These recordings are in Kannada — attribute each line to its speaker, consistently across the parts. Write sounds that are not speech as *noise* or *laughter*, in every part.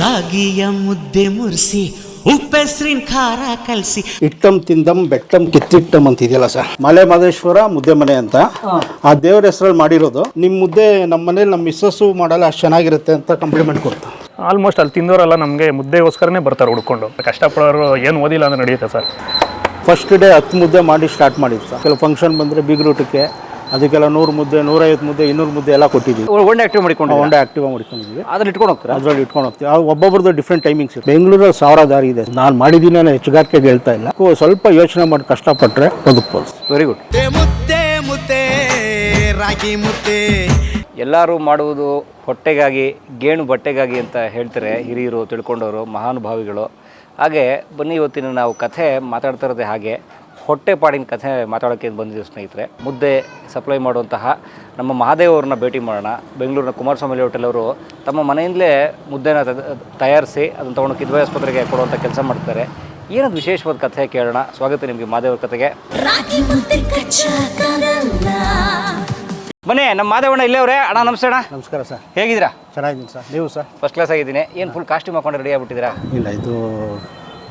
Speaker 1: ರಾಗಿಯ ಮುದ್ದೆ ಮುರಿಸಿ ಉಪ್ಪೆಸ್ರಿನ ಖಾರ ಕಲಸಿ.
Speaker 2: ಇಟ್ಟಂ ತಿಂದಂ ಬೆಟ್ಟಂ ಕಿತ್ತಿಟ್ಟಂ ಅಂತ ಇದೆಯಲ್ಲ ಸರ್? ಮಲೆ ಮಹದೇಶ್ವರ ಮುದ್ದೆ ಮನೆ ಅಂತ. ಆ ದೇವ್ರ ಹೆಸರಲ್ಲಿ ಮಾಡಿರೋದು. ನಿಮ್ಮ ಮುದ್ದೆ ನಮ್ಮ ಮನೇಲಿ ನಮ್ಮ ಮಿಸ್ಸಸ್ಸು ಮಾಡಲ್ಲ ಅಷ್ಟು ಚೆನ್ನಾಗಿರುತ್ತೆ ಅಂತ ಕಂಪ್ಲಿಮೆಂಟ್ ಕೊಡ್ತು.
Speaker 3: ಆಲ್ಮೋಸ್ಟ್ ಅಲ್ಲಿ ತಿಂದವರೆಲ್ಲ ನಮಗೆ ಮುದ್ದೆಗೋಸ್ಕರನೇ ಬರ್ತಾರೆ ಹುಡ್ಕೊಂಡು. ಕಷ್ಟಪಡೋರು ಏನು ಓದಿಲ್ಲ ಅಂದ್ರೆ ನಡೆಯುತ್ತೆ ಸರ್.
Speaker 2: ಫಸ್ಟ್ ಡೇ ಹತ್ತು ಮುದ್ದೆ ಮಾಡಿ ಸ್ಟಾರ್ಟ್ ಮಾಡಿತ್ತು ಸರ್. ಕೆಲವು ಫಂಕ್ಷನ್ ಬಂದರೆ ಬೀಗ್ರೂಟಕ್ಕೆ ಅದಕ್ಕೆಲ್ಲ ನೂರು ಮುದ್ದೆ ನೂರೈವತ್ತು ಮುದ್ದೆ ಇನ್ನೂರು ಮುದ್ದೆ ಎಲ್ಲ ಕೊಟ್ಟಿದ್ದೀವಿ.
Speaker 4: ಒಂದೇ ಆಕ್ಟಿವ್ ಮಾಡಿಕೊಂಡು
Speaker 2: ಒಂಡೆ ಆಕ್ಟಿವ್ ಮಾಡ್ಕೊಂಡಿದ್ವಿ
Speaker 4: ಅದ್ರಲ್ಲಿ ಇಟ್ಕೊಂಡು ಹೋಗ್ತಾರೆ?
Speaker 2: ಅದರಲ್ಲಿ ಇಟ್ಕೊಂಡು ಹೋಗ್ತೀವಿ. ಆ ಒಬ್ಬೊಬ್ರದ್ದು ಡಿಫ್ರೆಂಟ್ ಟೈಮಿಂಗ್ಸ್ ಇದೆ ಬೆಂಗಳೂರಲ್ಲಿ ಸಾವಿರ ದಾರಿ ಇದೆ. ನಾನು ಮಾಡಿದ್ದೀನಿ ಅನ್ನೋ ಹೆಚ್ಚುಗಾರಿಕೆಗೆ ಹೇಳ್ತಾ ಇಲ್ಲ. ಸ್ವಲ್ಪ ಯೋಚನೆ ಮಾಡಿ ಕಷ್ಟಪಟ್ಟರೆ ಬದುಕ್ಬೋದು
Speaker 4: ವೆರಿ ಗುಡ್
Speaker 1: ಮುದ್ದೆ ಮುದ್ದೆ ರಾಗಿ ಮುದ್ದೆ.
Speaker 4: ಎಲ್ಲರೂ ಮಾಡುವುದು ಹೊಟ್ಟೆಗಾಗಿ ಗೇಣು ಬಟ್ಟೆಗಾಗಿ ಅಂತ ಹೇಳ್ತಾರೆ ಹಿರಿಯರು ತಿಳ್ಕೊಂಡವರು ಮಹಾನುಭಾವಿಗಳು. ಹಾಗೆ ಬನ್ನಿ ಇವತ್ತಿನ ನಾವು ಕಥೆ ಮಾತಾಡ್ತಾ ಇರೋದೇ ಹಾಗೆ. ಹೊಟ್ಟೆಪಾಡಿನ ಕಥೆ ಮಾತಾಡೋಕ್ಕೆ ಬಂದಿದ್ದೀವಿ ಸ್ನೇಹಿತರೆ. ಮುದ್ದೆ ಸಪ್ಲೈ ಮಾಡುವಂತಹ ನಮ್ಮ ಮಹಾದೇವ್ ಅವ್ರನ್ನ ಭೇಟಿ ಮಾಡೋಣ. ಬೆಂಗಳೂರಿನ ಕುಮಾರಸ್ವಾಮಿ ಹೋಟೆಲ್ ಅವರು ತಮ್ಮ ಮನೆಯಿಂದಲೇ ಮುದ್ದೆನ ತಯಾರಿಸಿ ಅದನ್ನು ತೊಗೊಂಡು ಕಿದ್ವಾಯಿ ಆಸ್ಪತ್ರೆಗೆ ಕೊಡುವಂಥ ಕೆಲಸ ಮಾಡ್ತಾರೆ. ಏನದು ವಿಶೇಷವಾದ ಕಥೆ ಕೇಳೋಣ. ಸ್ವಾಗತ ನಿಮಗೆ ಮಹಾದೇವ್ರ ಕಥೆಗೆ. ಬನ್ನಿ ನಮ್ಮ ಮಾದೇವಣ್ಣ ಇಲ್ಲೇ ಅವರೇ. ಅಣ್ಣ ನಮಸ್ತೆ ಅಣ್ಣ.
Speaker 2: ನಮಸ್ಕಾರ ಸರ್.
Speaker 4: ಹೇಗಿದ್ದೀರಾ?
Speaker 2: ಚೆನ್ನಾಗಿದ್ದೀನಿ ಸರ್. ನೀವು ಸರ್?
Speaker 4: ಫಸ್ಟ್ ಕ್ಲಾಸ್ ಆಗಿದ್ದೀನಿ. ಏನು ಫುಲ್ ಕಾಸ್ಟ್ಯೂಮ್ ಹಾಕೊಂಡು ರೆಡಿ ಆಗಿಬಿಟ್ಟಿದ್ದೀರಾ?
Speaker 2: ಇಲ್ಲ ಇದು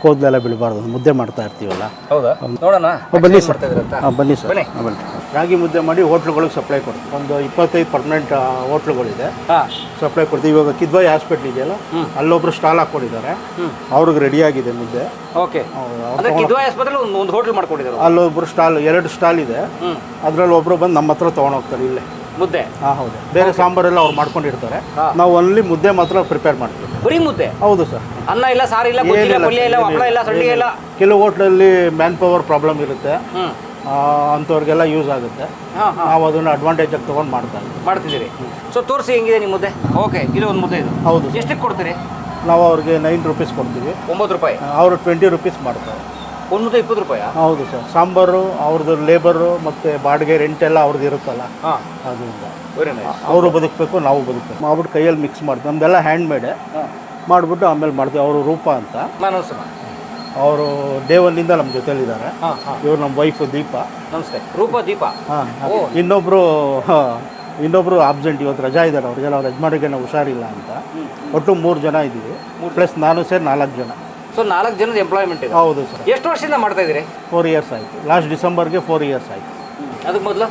Speaker 2: ಕೂದಲೆಲ್ಲ ಬೀಳಬಾರ್ದು ಮುದ್ದೆ ಮಾಡ್ತಾ ಇರ್ತೀವಲ್ಲ?
Speaker 4: ಹೌದಾ? ನೋಡೋಣ.
Speaker 2: ಬನ್ನಿ ಸರ್? ಹಾಂ ಬನ್ನಿ ಸರ್.
Speaker 4: ಬನ್ನಿ.
Speaker 2: ಬನ್ನಿ. ರಾಗಿ ಮುದ್ದೆ ಮಾಡಿ ಹೋಟ್ಲುಗಳಿಗೆ ಸಪ್ಲೈ ಕೊಡ್ತೀವಿ. ಒಂದು ಇಪ್ಪತ್ತೈದು ಪರ್ಮನೆಂಟ್ ಹೋಟ್ಲುಗಳಿದೆ. ಸಪ್ಲೈ ಕೊಡ್ತೀವಿ. ಇವಾಗ ಕಿದ್ವಾಯಿ ಹಾಸ್ಪಿಟ್ಲ್ ಇದೆಯಲ್ಲ ಅಲ್ಲೊಬ್ರು ಸ್ಟಾಲ್ ಹಾಕ್ಕೊಂಡಿದ್ದಾರೆ. ಅವ್ರಿಗೆ ರೆಡಿ ಆಗಿದೆ ಮುದ್ದೆ.
Speaker 4: ಓಕೆ ಒಂದು ಹೋಟೆಲ್ ಮಾಡ್ಕೊಂಡಿದ್ದಾರೆ
Speaker 2: ಅಲ್ಲೊಬ್ರು ಸ್ಟಾಲ್ ಎರಡು ಸ್ಟಾಲ್ ಇದೆ. ಅದ್ರಲ್ಲಿ ಒಬ್ರು ಬಂದು ನಮ್ಮ ಹತ್ರ ತೊಗೊಂಡೋಗ್ತಾರೆ ಇಲ್ಲೇ.
Speaker 4: ಮುದ್ದೆ.
Speaker 2: ಹಾಂ ಹೌದು. ಬೇರೆ ಸಾಂಬಾರೆಲ್ಲ ಅವ್ರು ಮಾಡ್ಕೊಂಡಿರ್ತಾರೆ. ನಾವು ಅಲ್ಲಿ ಮುದ್ದೆ ಮಾತ್ರ ಪ್ರಿಪೇರ್ ಮಾಡ್ತೀವಿ.
Speaker 4: ಬರೀ ಮುದ್ದೆ?
Speaker 2: ಹೌದು ಸರ್
Speaker 4: ಅನ್ನ ಇಲ್ಲ ಸಾರು ಇಲ್ಲ
Speaker 2: ಏನಿಲ್ಲ
Speaker 4: ಪಲ್ಯ ಇಲ್ಲ ಹಪ್ಪಳ ಇಲ್ಲ ಸಂಡಿಗೆ ಇಲ್ಲ.
Speaker 2: ಕೆಲವು ಹೋಟ್ಲಲ್ಲಿ ಮ್ಯಾನ್ ಪವರ್ ಪ್ರಾಬ್ಲಮ್ ಇರುತ್ತೆ.
Speaker 4: ಹ್ಮ್.
Speaker 2: ಆ, ಅಂಥವ್ರಿಗೆಲ್ಲ ಯೂಸ್ ಆಗುತ್ತೆ.
Speaker 4: ಹಾ ಹಾ.
Speaker 2: ನಾವು ಅದನ್ನು ಅಡ್ವಾಂಟೇಜ್ ಆಗಿ ತೊಗೊಂಡು ಮಾಡ್ತಾ ಇದ್ದೀವಿ.
Speaker 4: ಮಾಡ್ತಿದ್ದೀರಿ. ಸೊ ತೋರಿಸಿ ಹೆಂಗಿದೆ ನಿಮ್ಮ ಮುದ್ದೆ? ಓಕೆ ಇದು ಒಂದು ಮುದ್ದೆ ಇದು.
Speaker 2: ಹೌದು.
Speaker 4: ಎಷ್ಟಕ್ಕೆ ಕೊಡ್ತೀರಿ?
Speaker 2: ನಾವು ಅವ್ರಿಗೆ ನೈನ್ ರುಪೀಸ್ ಕೊಡ್ತೀವಿ.
Speaker 4: ಒಂಬತ್ತು ರೂಪಾಯಿ.
Speaker 2: ಅವರು ಟ್ವೆಂಟಿ ರುಪೀಸ್ ಮಾಡ್ತಾರೆ.
Speaker 4: ಒಂದು ಇಪ್ಪತ್ತು ರೂಪಾಯಾ?
Speaker 2: ಹೌದು ಸರ್. ಸಾಂಬಾರು ಅವ್ರದ್ದು ಲೇಬರು ಮತ್ತು ಬಾಡಿಗೆ ರೆಂಟ್ ಎಲ್ಲ ಅವ್ರದ್ದು ಇರುತ್ತಲ್ಲ?
Speaker 4: ಹಾಂ.
Speaker 2: ಅದರಿಂದ ಅವರು ಬದುಕಬೇಕು ನಾವು ಬದುಕಬೇಕು. ಮಾಡ್ಬಿಟ್ಟು ಕೈಯಲ್ಲಿ ಮಿಕ್ಸ್ ಮಾಡ್ತೀವಿ. ನಮ್ದೆಲ್ಲ ಹ್ಯಾಂಡ್ ಮೇಡೆ ಮಾಡಿಬಿಟ್ಟು ಆಮೇಲೆ ಮಾಡ್ತೀವಿ. ಅವರು ರೂಪ ಅಂತ. ಅವರು ದೇವನಿಂದ ನಮ್ಮ
Speaker 4: ಜೊತೆಯಲ್ಲಿದ್ದಾರೆ
Speaker 2: ಇವರು ನಮ್ಮ ವೈಫ್ ದೀಪ.
Speaker 4: ನಮಸ್ತೆ. ರೂಪ ದೀಪ?
Speaker 2: ಹಾಂ. ಇನ್ನೊಬ್ಬರು ಇನ್ನೊಬ್ಬರು ಆಬ್ಸೆಂಟ್ ಇವತ್ತು ರಜಾ ಇದ್ದಾರೆ. ಅವ್ರಿಗೆಲ್ಲ ಅವ್ರ ಯಜಮಾನಿಗೆ ಹುಷಾರಿಲ್ಲ ಅಂತ. ಒಟ್ಟು ಮೂರು ಜನ ಇದ್ದೀವಿ. ಪ್ಲಸ್ ನಾನು ಸೇರಿ ನಾಲ್ಕು ಜನ.
Speaker 4: ಸೊ ನಾಲ್ಕು ಜನದ ಎಂಪ್ಲಾಯ್ಮೆಂಟ್ ಇದೆ.
Speaker 2: ಹೌದು ಸರ್.
Speaker 4: ಎಷ್ಟು ವರ್ಷದಿಂದ ಮಾಡ್ತಾ ಇದ್ದೀರಿ?
Speaker 2: ಫೋರ್ ಇಯರ್ಸ್ ಆಯಿತು. ಲಾಸ್ಟ್ ಡಿಸೆಂಬರ್ಗೆ ಫೋರ್ ಇಯರ್ಸ್ ಆಯಿತು.
Speaker 4: ಅದಕ್ಕೆ ಮೊದಲು?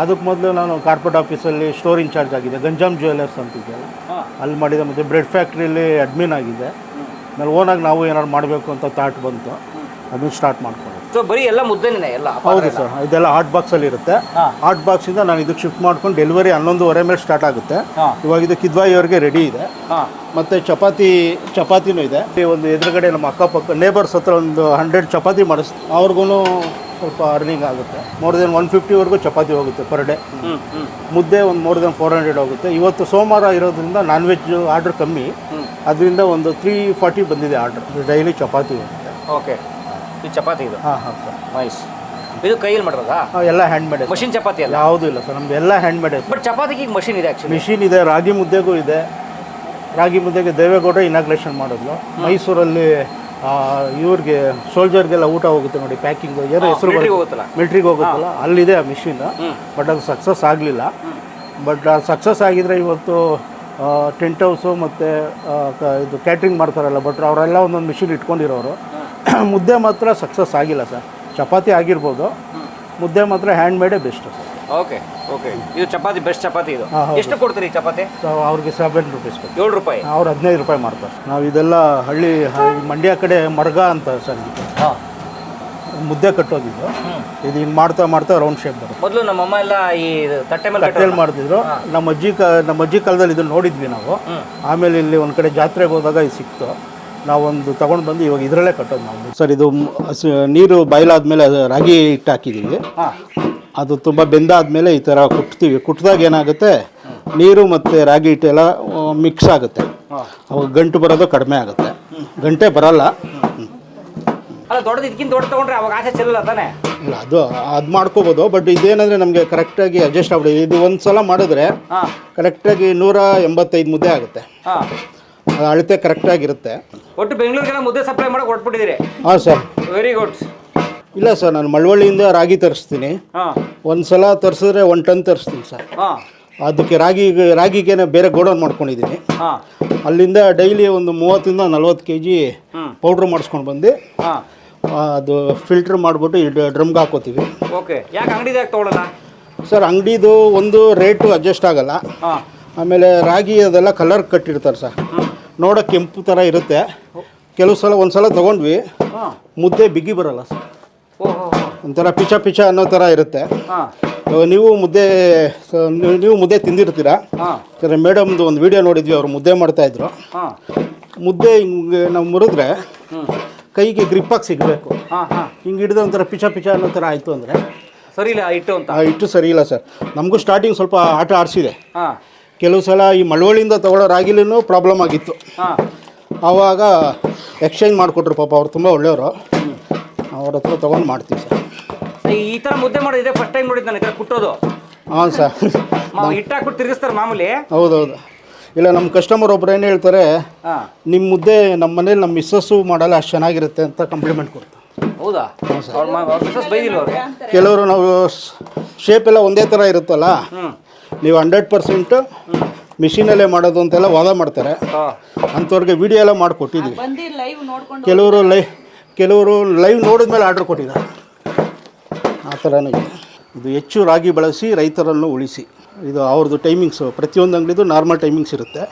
Speaker 2: ಅದಕ್ಕೆ ಮೊದಲು ನಾನು ಕಾರ್ಪೊರೇಟ್ ಆಫೀಸಲ್ಲಿ ಸ್ಟೋರ್ ಇನ್ಚಾರ್ಜ್ ಆಗಿದೆ ಗಂಜಾಮ್ ಜ್ಯುವೆಲರ್ಸ್ ಅಂತಿದ್ದೆ
Speaker 4: ಹಾಂ.
Speaker 2: ಅಲ್ಲಿ ಮಾಡಿದೆ. ಮತ್ತು ಬ್ರೆಡ್ ಫ್ಯಾಕ್ಟ್ರಿಯಲ್ಲಿ ಅಡ್ಮಿನ್ ಆಗಿದೆ ಆಮೇಲೆ ಓನಾಗಿ ನಾವು ಏನಾದ್ರು ಮಾಡಬೇಕು ಅಂತ ಥಾಟ್ ಬಂತು. ಅದನ್ನು ಸ್ಟಾರ್ಟ್ ಮಾಡ್ಕೊಂಡೆ.
Speaker 4: ಸೊ ಬರೀ ಎಲ್ಲ ಮುದ್ದೆನೇ ಎಲ್ಲ
Speaker 2: ಹೌದು ಸರ್ ಇದೆಲ್ಲ ಹಾಟ್ ಬಾಕ್ಸಲ್ಲಿ ಇರುತ್ತೆ. ಹಾಟ್ ಬಾಕ್ಸಿಂದ ನಾನು ಇದಕ್ಕೆ ಶಿಫ್ಟ್ ಮಾಡ್ಕೊಂಡು ಡೆಲಿವರಿ ಹನ್ನೊಂದುವರೆ ಮೇಲೆ ಸ್ಟಾರ್ಟ್ ಆಗುತ್ತೆ. ಇವಾಗ ಇದು ಕಿದ್ವಾಯಿಯವ್ರಿಗೆ ರೆಡಿ ಇದೆ. ಮತ್ತೆ ಚಪಾತಿ ಚಪಾತಿನೂ ಇದೆ. ಒಂದು ಎದುರುಗಡೆ ನಮ್ಮ ಅಕ್ಕಪಕ್ಕ ನೇಬರ್ಸ್ ಹತ್ರ ಒಂದು ಹಂಡ್ರೆಡ್ ಚಪಾತಿ ಮಾಡಿಸ್ ಅವ್ರಿಗೂ ಸ್ವಲ್ಪ ಅರ್ನಿಂಗ್ ಆಗುತ್ತೆ. ಮೋರ್ ದೆನ್ ಒನ್ ಫಿಫ್ಟಿವರೆಗೂ ಚಪಾತಿ ಹೋಗುತ್ತೆ ಪರ್ ಡೇ ಮುದ್ದೆ ಒಂದು ಮೋರ್ ದೆನ್ ಫೋರ್ ಹಂಡ್ರೆಡ್ ಹೋಗುತ್ತೆ. ಇವತ್ತು ಸೋಮವಾರ ಇರೋದ್ರಿಂದ ನಾನ್ ವೆಜ್ ಆರ್ಡ್ರ್ ಕಮ್ಮಿ ಅದರಿಂದ ಒಂದು ತ್ರೀ ಫಾರ್ಟಿ ಬಂದಿದೆ ಆರ್ಡ್ರ್ ಡೈಲಿ ಚಪಾತಿ ಹೋಗುತ್ತೆ.
Speaker 4: ಓಕೆ ಇದು ಚಪಾತಿ ಇದು.
Speaker 2: ಹಾಂ ಹಾಂ ಸರ್
Speaker 4: ನೈಸ್ ಇದು ಕೈಯಲ್ಲಿ ಮಾಡಿರೋದಾ?
Speaker 2: ಎಲ್ಲ ಹ್ಯಾಂಡ್ ಮೇಡ್
Speaker 4: ಮಷಿನ್ ಚಪಾತಿ ಅಲ್ಲ?
Speaker 2: ಯಾವುದೂ ಇಲ್ಲ ಸರ್ ನಮ್ದು ಎಲ್ಲ ಹ್ಯಾಂಡ್ ಮೇಡ್
Speaker 4: ಬಟ್ ಚಪಾತಿಗೆ ಈಗ ಮಷಿನ್ ಇದೆ ಆ್ಯಕ್ಚುಲಿ
Speaker 2: ಮಿಷಿನ್ ಇದೆ ರಾಗಿ ಮುದ್ದೆಗೂ ಇದೆ. ರಾಗಿ ಮುದ್ದೆಗೆ ದೇವೇಗೌಡ ಇನಾಗ್ರೇಷನ್ ಮಾಡಿದ್ಲು. ಮೈಸೂರಲ್ಲಿ ಆ, ಇವ್ರಿಗೆ ಸೋಲ್ಜರ್ಗೆಲ್ಲ ಊಟ ಹೋಗುತ್ತೆ ನೋಡಿ ಪ್ಯಾಕಿಂಗ್ ಏನೋ ಹೆಸರು
Speaker 4: military ಹೋಗುತ್ತಲ್ಲ?
Speaker 2: ಮಿಲ್ಟ್ರಿಗೆ ಹೋಗುತ್ತಲ್ಲ? ಅಲ್ಲಿದೆ ಆ ಮಿಷಿನ್ ಬಟ್ ಅದು ಸಕ್ಸಸ್ ಆಗಲಿಲ್ಲ. ಬಟ್ ಆ ಸಕ್ಸಸ್ ಆಗಿದ್ರೆ ಇವತ್ತು ಟೆಂಟ್ ಹೌಸು ಮತ್ತು ಇದು ಕ್ಯಾಟ್ರಿಂಗ್ ಮಾಡ್ತಾರಲ್ಲ ಬಟ್ ಅವರೆಲ್ಲ ಒಂದೊಂದು ಮಿಷಿನ್ ಇಟ್ಕೊಂಡಿರೋರು. *clears throat* ಮುದ್ದೆ ಮಾತ್ರ ಸಕ್ಸಸ್ ಆಗಿಲ್ಲ ಸರ್ ಚಪಾತಿ ಆಗಿರ್ಬೋದು. ಮುದ್ದೆ ಮಾತ್ರ hand made best sir
Speaker 4: okay okay ಇದು ಚಪಾತಿ ಬೆಸ್ಟ್ ಚಪಾತಿ ಇದು.
Speaker 2: ಹಾ, ಹೌದು.
Speaker 4: ಎಷ್ಟು ಕೊಡ್ತೀರಿ ಈ ಚಪಾತಿ?
Speaker 2: ಸೊ ಅವ್ರಿಗೆ ಸೆವೆನ್ ರುಪೀಸ್ ಕೊಟ್ಟು
Speaker 4: ಏಳು ರೂಪಾಯಿ?
Speaker 2: ಅವ್ರು ಹದಿನೈದು ರೂಪಾಯಿ ಮಾಡ್ತಾರೆ ನಾವು ಇದೆಲ್ಲ ಹಳ್ಳಿ ಹ- ಮಂಡ್ಯ ಕಡೆ ಮರ್ಗ ಅಂತ ಸರ್ ಇದು.
Speaker 4: ಹಾಂ.
Speaker 2: ಮುದ್ದೆ ಕಟ್ಟೋದಿದ್ದು. ಇದು ಹಿಂಗೆ ಮಾಡ್ತಾ ಮಾಡ್ತಾ ರೌಂಡ್ ಶೇಪ್ ಬರುತ್ತೆ.
Speaker 4: ಮೊದಲು ನಮ್ಮಮ್ಮ ಎಲ್ಲ ಈ ತಟ್ಟೆ ಮೇಲೆ
Speaker 2: ಕಟ್ಟೆಯಲ್ಲಿ ಮಾಡ್ತಿದ್ರು. ನಮ್ಮ ಅಜ್ಜಿ ಕ ನಮ್ಮ ಅಜ್ಜಿ ಕಾಲದಲ್ಲಿ ಇದನ್ನು ನೋಡಿದ್ವಿ ನಾವು. ಆಮೇಲೆ ಇಲ್ಲಿ ಒಂದು ಕಡೆ ಜಾತ್ರೆಗೆ ಹೋದಾಗ ಇದು ಸಿಕ್ತು. ನಾವೊಂದು ತಗೊಂಡು ಬಂದು ಇವಾಗ ಇದರಲ್ಲೇ ಕಟ್ಟೋದು ನಾವು. ಸರ್ ಇದು ನೀರು ಬಯಲಾದ್ಮೇಲೆ ಅದು ರಾಗಿ ಹಿಟ್ಟು ಹಾಕಿದ್ದೀವಿ. ಅದು ತುಂಬ ಬೆಂದಾದ್ಮೇಲೆ ಈ ಥರ ಕುಟ್ತೀವಿ. ಕುಟ್ಟಿದಾಗ ಏನಾಗುತ್ತೆ ನೀರು ಮತ್ತು ರಾಗಿ ಹಿಟ್ಟೆಲ್ಲ ಮಿಕ್ಸ್ ಆಗುತ್ತೆ. ಅವಾಗ ಗಂಟು ಬರೋದು ಕಡಿಮೆ ಆಗುತ್ತೆ. ಗಂಟೆ ಬರಲ್ಲ.
Speaker 4: ಅಲ್ಲ ದೊಡ್ಡದು ಇದಕ್ಕಿಂತ ದೊಡ್ಡ ತಗೊಂಡ್ರೆ ಅವಾಗ ಆಸೆ ಚೆಲ್ಲಲ್ಲ ತಾನೆ?
Speaker 2: ಇಲ್ಲ ಅದು ಅದು ಮಾಡ್ಕೋಬೋದು ಬಟ್ ಇದೇನಂದ್ರೆ ನಮಗೆ ಕರೆಕ್ಟಾಗಿ ಅಡ್ಜಸ್ಟ್ ಆಗ್ಬಿಡಿ ಇದು ಒಂದು ಸಲ ಮಾಡಿದ್ರೆ ಕರೆಕ್ಟಾಗಿ ನೂರ ಎಂಬತ್ತೈದು ಮುದ್ದೆ ಆಗುತ್ತೆ. ಅಳತೆ ಕರೆಕ್ಟಾಗಿರುತ್ತೆ
Speaker 4: ಒಟ್ಟು ಬೆಂಗಳೂರಿಗೆಲ್ಲ ಮುದ್ದೆ ಸಪ್ಲೈ ಮಾಡಕ್ಕೆ ಹೊಟ್ಬಿಟ್ಟಿದ್ದೀರಿ
Speaker 2: ಹಾಂ ಸರ್
Speaker 4: ವೆರಿ ಗುಡ್
Speaker 2: ಇಲ್ಲ ಸರ್ ನಾನು ಮಳವಳ್ಳಿಯಿಂದ ರಾಗಿ ತರಿಸ್ತೀನಿ.
Speaker 4: ಹಾಂ.
Speaker 2: ಒಂದು ಸಲ ತರಿಸಿದ್ರೆ ಒನ್ ಟನ್ ತರಿಸ್ತೀನಿ ಸರ್
Speaker 4: ಹಾಂ.
Speaker 2: ಅದಕ್ಕೆ ರಾಗಿ ರಾಗಿಗೆ ಬೇರೆ ಗೋಡೌನ್ ಮಾಡ್ಕೊಂಡಿದ್ದೀನಿ.
Speaker 4: ಹಾಂ.
Speaker 2: ಅಲ್ಲಿಂದ ಡೈಲಿ ಒಂದು ಮೂವತ್ತಿಂದ ನಲ್ವತ್ತು ಕೆ ಜಿ ಪೌಡ್ರ್ ಮಾಡಿಸ್ಕೊಂಡು ಬಂದು.
Speaker 4: ಹಾಂ.
Speaker 2: ಅದು ಫಿಲ್ಟ್ರ್ ಮಾಡಿಬಿಟ್ಟು ಈ ಡ್ರಮ್ಗೆ ಹಾಕೋತೀವಿ.
Speaker 4: ಓಕೆ. ಯಾಕೆ ಅಂಗಡಿದಾಗ ತೊಗೊಳಲ್ಲ?
Speaker 2: ಸರ್ ಅಂಗಡಿದು ಒಂದು ರೇಟು ಅಡ್ಜಸ್ಟ್ ಆಗಲ್ಲ.
Speaker 4: ಹಾಂ.
Speaker 2: ಆಮೇಲೆ ರಾಗಿ ಅದೆಲ್ಲ ಕಲರ್ ಕಟ್ಟಿರ್ತಾರೆ ಸರ್ ನೋಡೋಕೆ ಕೆಂಪು ಥರ ಇರುತ್ತೆ. ಕೆಲವು ಸಲ ಒಂದು ಸಲ ತೊಗೊಂಡ್ವಿ. ಮುದ್ದೆ ಬಿಗಿ ಬರಲ್ಲ ಸರ್. ಒಂಥರ ಪಿಚ ಪಿಚ ಅನ್ನೋ ಥರ ಇರುತ್ತೆ.
Speaker 4: ಹಾಂ.
Speaker 2: ನೀವು ಮುದ್ದೆ ನೀವು- ಮುದ್ದೆ ತಿಂದಿರ್ತೀರಾ? ಯಾಕಂದರೆ ಮೇಡಮ್ದು ಒಂದು ವಿಡಿಯೋ ನೋಡಿದ್ವಿ ಅವರು ಮುದ್ದೆ ಮಾಡ್ತಾಯಿದ್ರು
Speaker 4: ಹಾಂ.
Speaker 2: ಮುದ್ದೆ ಹಿಂಗೆ ನಾವು ಮುರಿದ್ರೆ ಕೈಗೆ ಗ್ರಿಪ್ಪಾಗಿ ಸಿಗಬೇಕು.
Speaker 4: ಹಾಂ ಹಾಂ.
Speaker 2: ಹಿಂಗೆ ಹಿಡಿದ್ರೆ ಒಂಥರ ಪಿಚ ಪಿಚ ಅನ್ನೋ ಥರ ಆಯಿತು ಅಂದರೆ.
Speaker 4: ಸರಿ ಇಲ್ಲ ಇಟ್ಟು ಅಂತ.
Speaker 2: ಆ ಹಿಟ್ಟು ಸರಿ ಇಲ್ಲ ಸರ್. ನಮಗೂ ಸ್ಟಾರ್ಟಿಂಗ್ ಸ್ವಲ್ಪ ಆಟ ಆಡಿಸಿದೆ.
Speaker 4: ಹಾಂ.
Speaker 2: ಕೆಲವು ಸಲ ಈ ಮಳವಳ್ಳಿಯಿಂದ ತಗೊಳ್ಳೋ ರಾಗಿಲೂ ಪ್ರಾಬ್ಲಮ್ ಆಗಿತ್ತು.
Speaker 4: ಹಾಂ.
Speaker 2: ಆವಾಗ ಎಕ್ಸ್ಚೇಂಜ್ ಮಾಡಿಕೊಟ್ರು ಪಾಪ ಅವ್ರು ತುಂಬ ಒಳ್ಳೆಯವರು. ಅವ್ರ ಹತ್ರ ತೊಗೊಂಡು ಮಾಡ್ತೀವಿ ಸರ್.
Speaker 4: ಈ ಥರ ಮುದ್ದೆ ಮಾಡೋದಿದೆ ಫಸ್ಟ್ ಟೈಮ್ ನೋಡಿದ್ದು ನಾನು ಈ ಥರ ಕುಟ್ಟೋದು.
Speaker 2: ಹಾಂ ಸರ್.
Speaker 4: ಹಿಟ್ಟು ಹಾಕ್ಬಿಟ್ಟು ತಿರುಗಿಸ್ತಾರೆ ಮಾಮೂಲಿ.
Speaker 2: ಹೌದೌದು. ಇಲ್ಲ ನಮ್ಮ ಕಸ್ಟಮರ್ ಒಬ್ರು ಏನು ಹೇಳ್ತಾರೆ
Speaker 4: ಹಾಂ.
Speaker 2: ನಿಮ್ಮ ಮುದ್ದೆ ನಮ್ಮ ಮನೇಲಿ ನಮ್ಮ ಮಿಸ್ಸಸ್ಸು ಮಾಡಲ್ಲ ಅಷ್ಟು ಚೆನ್ನಾಗಿರುತ್ತೆ ಅಂತ ಕಂಪ್ಲಿಮೆಂಟ್ ಕೊಡ್ತಾರೆ.
Speaker 4: ಹೌದಾ? ಅವ್ರ ಬೈದಿಲ್ಲ
Speaker 2: ಕೆಲವರು ನಾವು ಶೇಪ್ ಎಲ್ಲ ಒಂದೇ ಥರ ಇರುತ್ತಲ್ಲ ನೀವು ಹಂಡ್ರೆಡ್ ಪರ್ಸೆಂಟ್ ಮಿಷಿನಲ್ಲೇ ಮಾಡೋದು ಅಂತೆಲ್ಲ ವಾದ ಮಾಡ್ತಾರೆ. ಅಂಥವ್ರಿಗೆ ವಿಡಿಯೋ ಎಲ್ಲ ಮಾಡಿಕೊಟ್ಟಿದ್ವಿ.
Speaker 5: ಕೆಲವರು ಲೈವ್ ನೋಡ್ಕೊಂಡು
Speaker 2: ಕೆಲವರು ಲೈ ಕೆಲವರು ಲೈವ್ ನೋಡಿದ್ಮೇಲೆ ಆರ್ಡ್ರ್ ಕೊಟ್ಟಿದ್ದಾರೆ. ಆ ಥರನೂ ಇದೆ. ಇದು ಹೆಚ್ಚು ರಾಗಿ ಬಳಸಿ ರೈತರನ್ನು ಉಳಿಸಿ. ಇದು ಅವ್ರದ್ದು ಟೈಮಿಂಗ್ಸು ಪ್ರತಿಯೊಂದು ಅಂಗಡಿದು ನಾರ್ಮಲ್ ಟೈಮಿಂಗ್ಸ್ ಇರುತ್ತೆ.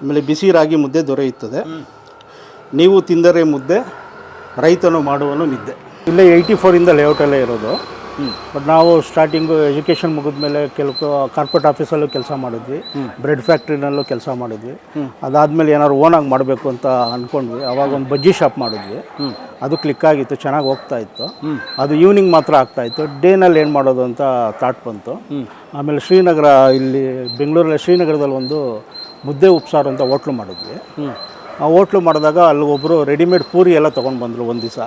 Speaker 2: ಆಮೇಲೆ ಬಿಸಿ ರಾಗಿ ಮುದ್ದೆ ದೊರೆಯುತ್ತದೆ. ನೀವು ತಿಂದರೆ ಮುದ್ದೆ ರೈತನು ಮಾಡುವನು ನಿದ್ದೆ. ಇಲ್ಲೇ ಏಯ್ಟಿ ಫೋರಿಂದ ಲೇಔಟಲ್ಲೇ ಇರೋದು. ಬಟ್ ನಾವು ಸ್ಟಾರ್ಟಿಂಗು ಎಜುಕೇಷನ್ ಮುಗಿದ್ಮೇಲೆ ಕೆಲವು ಕಾರ್ಪೊರೇಟ್ ಆಫೀಸಲ್ಲೂ ಕೆಲಸ ಮಾಡಿದ್ವಿ. ಬ್ರೆಡ್ ಫ್ಯಾಕ್ಟ್ರಿನಲ್ಲೂ ಕೆಲಸ ಮಾಡಿದ್ವಿ. ಅದಾದಮೇಲೆ ಏನಾದ್ರು ಓನಾಗಿ ಮಾಡಬೇಕು ಅಂತ ಅಂದ್ಕೊಂಡ್ವಿ ಅವಾಗ ಒಂದು ಬಜ್ಜಿ ಶಾಪ್ ಮಾಡಿದ್ವಿ. ಅದು ಕ್ಲಿಕ್ ಆಗಿತ್ತು ಚೆನ್ನಾಗಿ ಹೋಗ್ತಾ ಇತ್ತು. ಅದು ಈವ್ನಿಂಗ್ ಮಾತ್ರ ಆಗ್ತಾ ಇತ್ತು. ಡೇನಲ್ಲಿ ಏನು ಮಾಡೋದು ಅಂತ ಥಾಟ್ ಬಂತು. ಆಮೇಲೆ ಶ್ರೀನಗರ ಇಲ್ಲಿ ಬೆಂಗಳೂರಲ್ಲಿ ಶ್ರೀನಗರದಲ್ಲಿ ಒಂದು ಮುದ್ದೆ ಉಪ್ಸಾರು ಅಂತ ಹೋಟ್ಲು ಮಾಡಿದ್ವಿ. ಹೋಟ್ಲು ಮಾಡಿದಾಗ ಅಲ್ಲಿ ಒಬ್ಬರು ರೆಡಿಮೇಡ್ ಪೂರಿ ಎಲ್ಲ ತೊಗೊಂಡು ಬಂದರು ಒಂದು ದಿವಸ.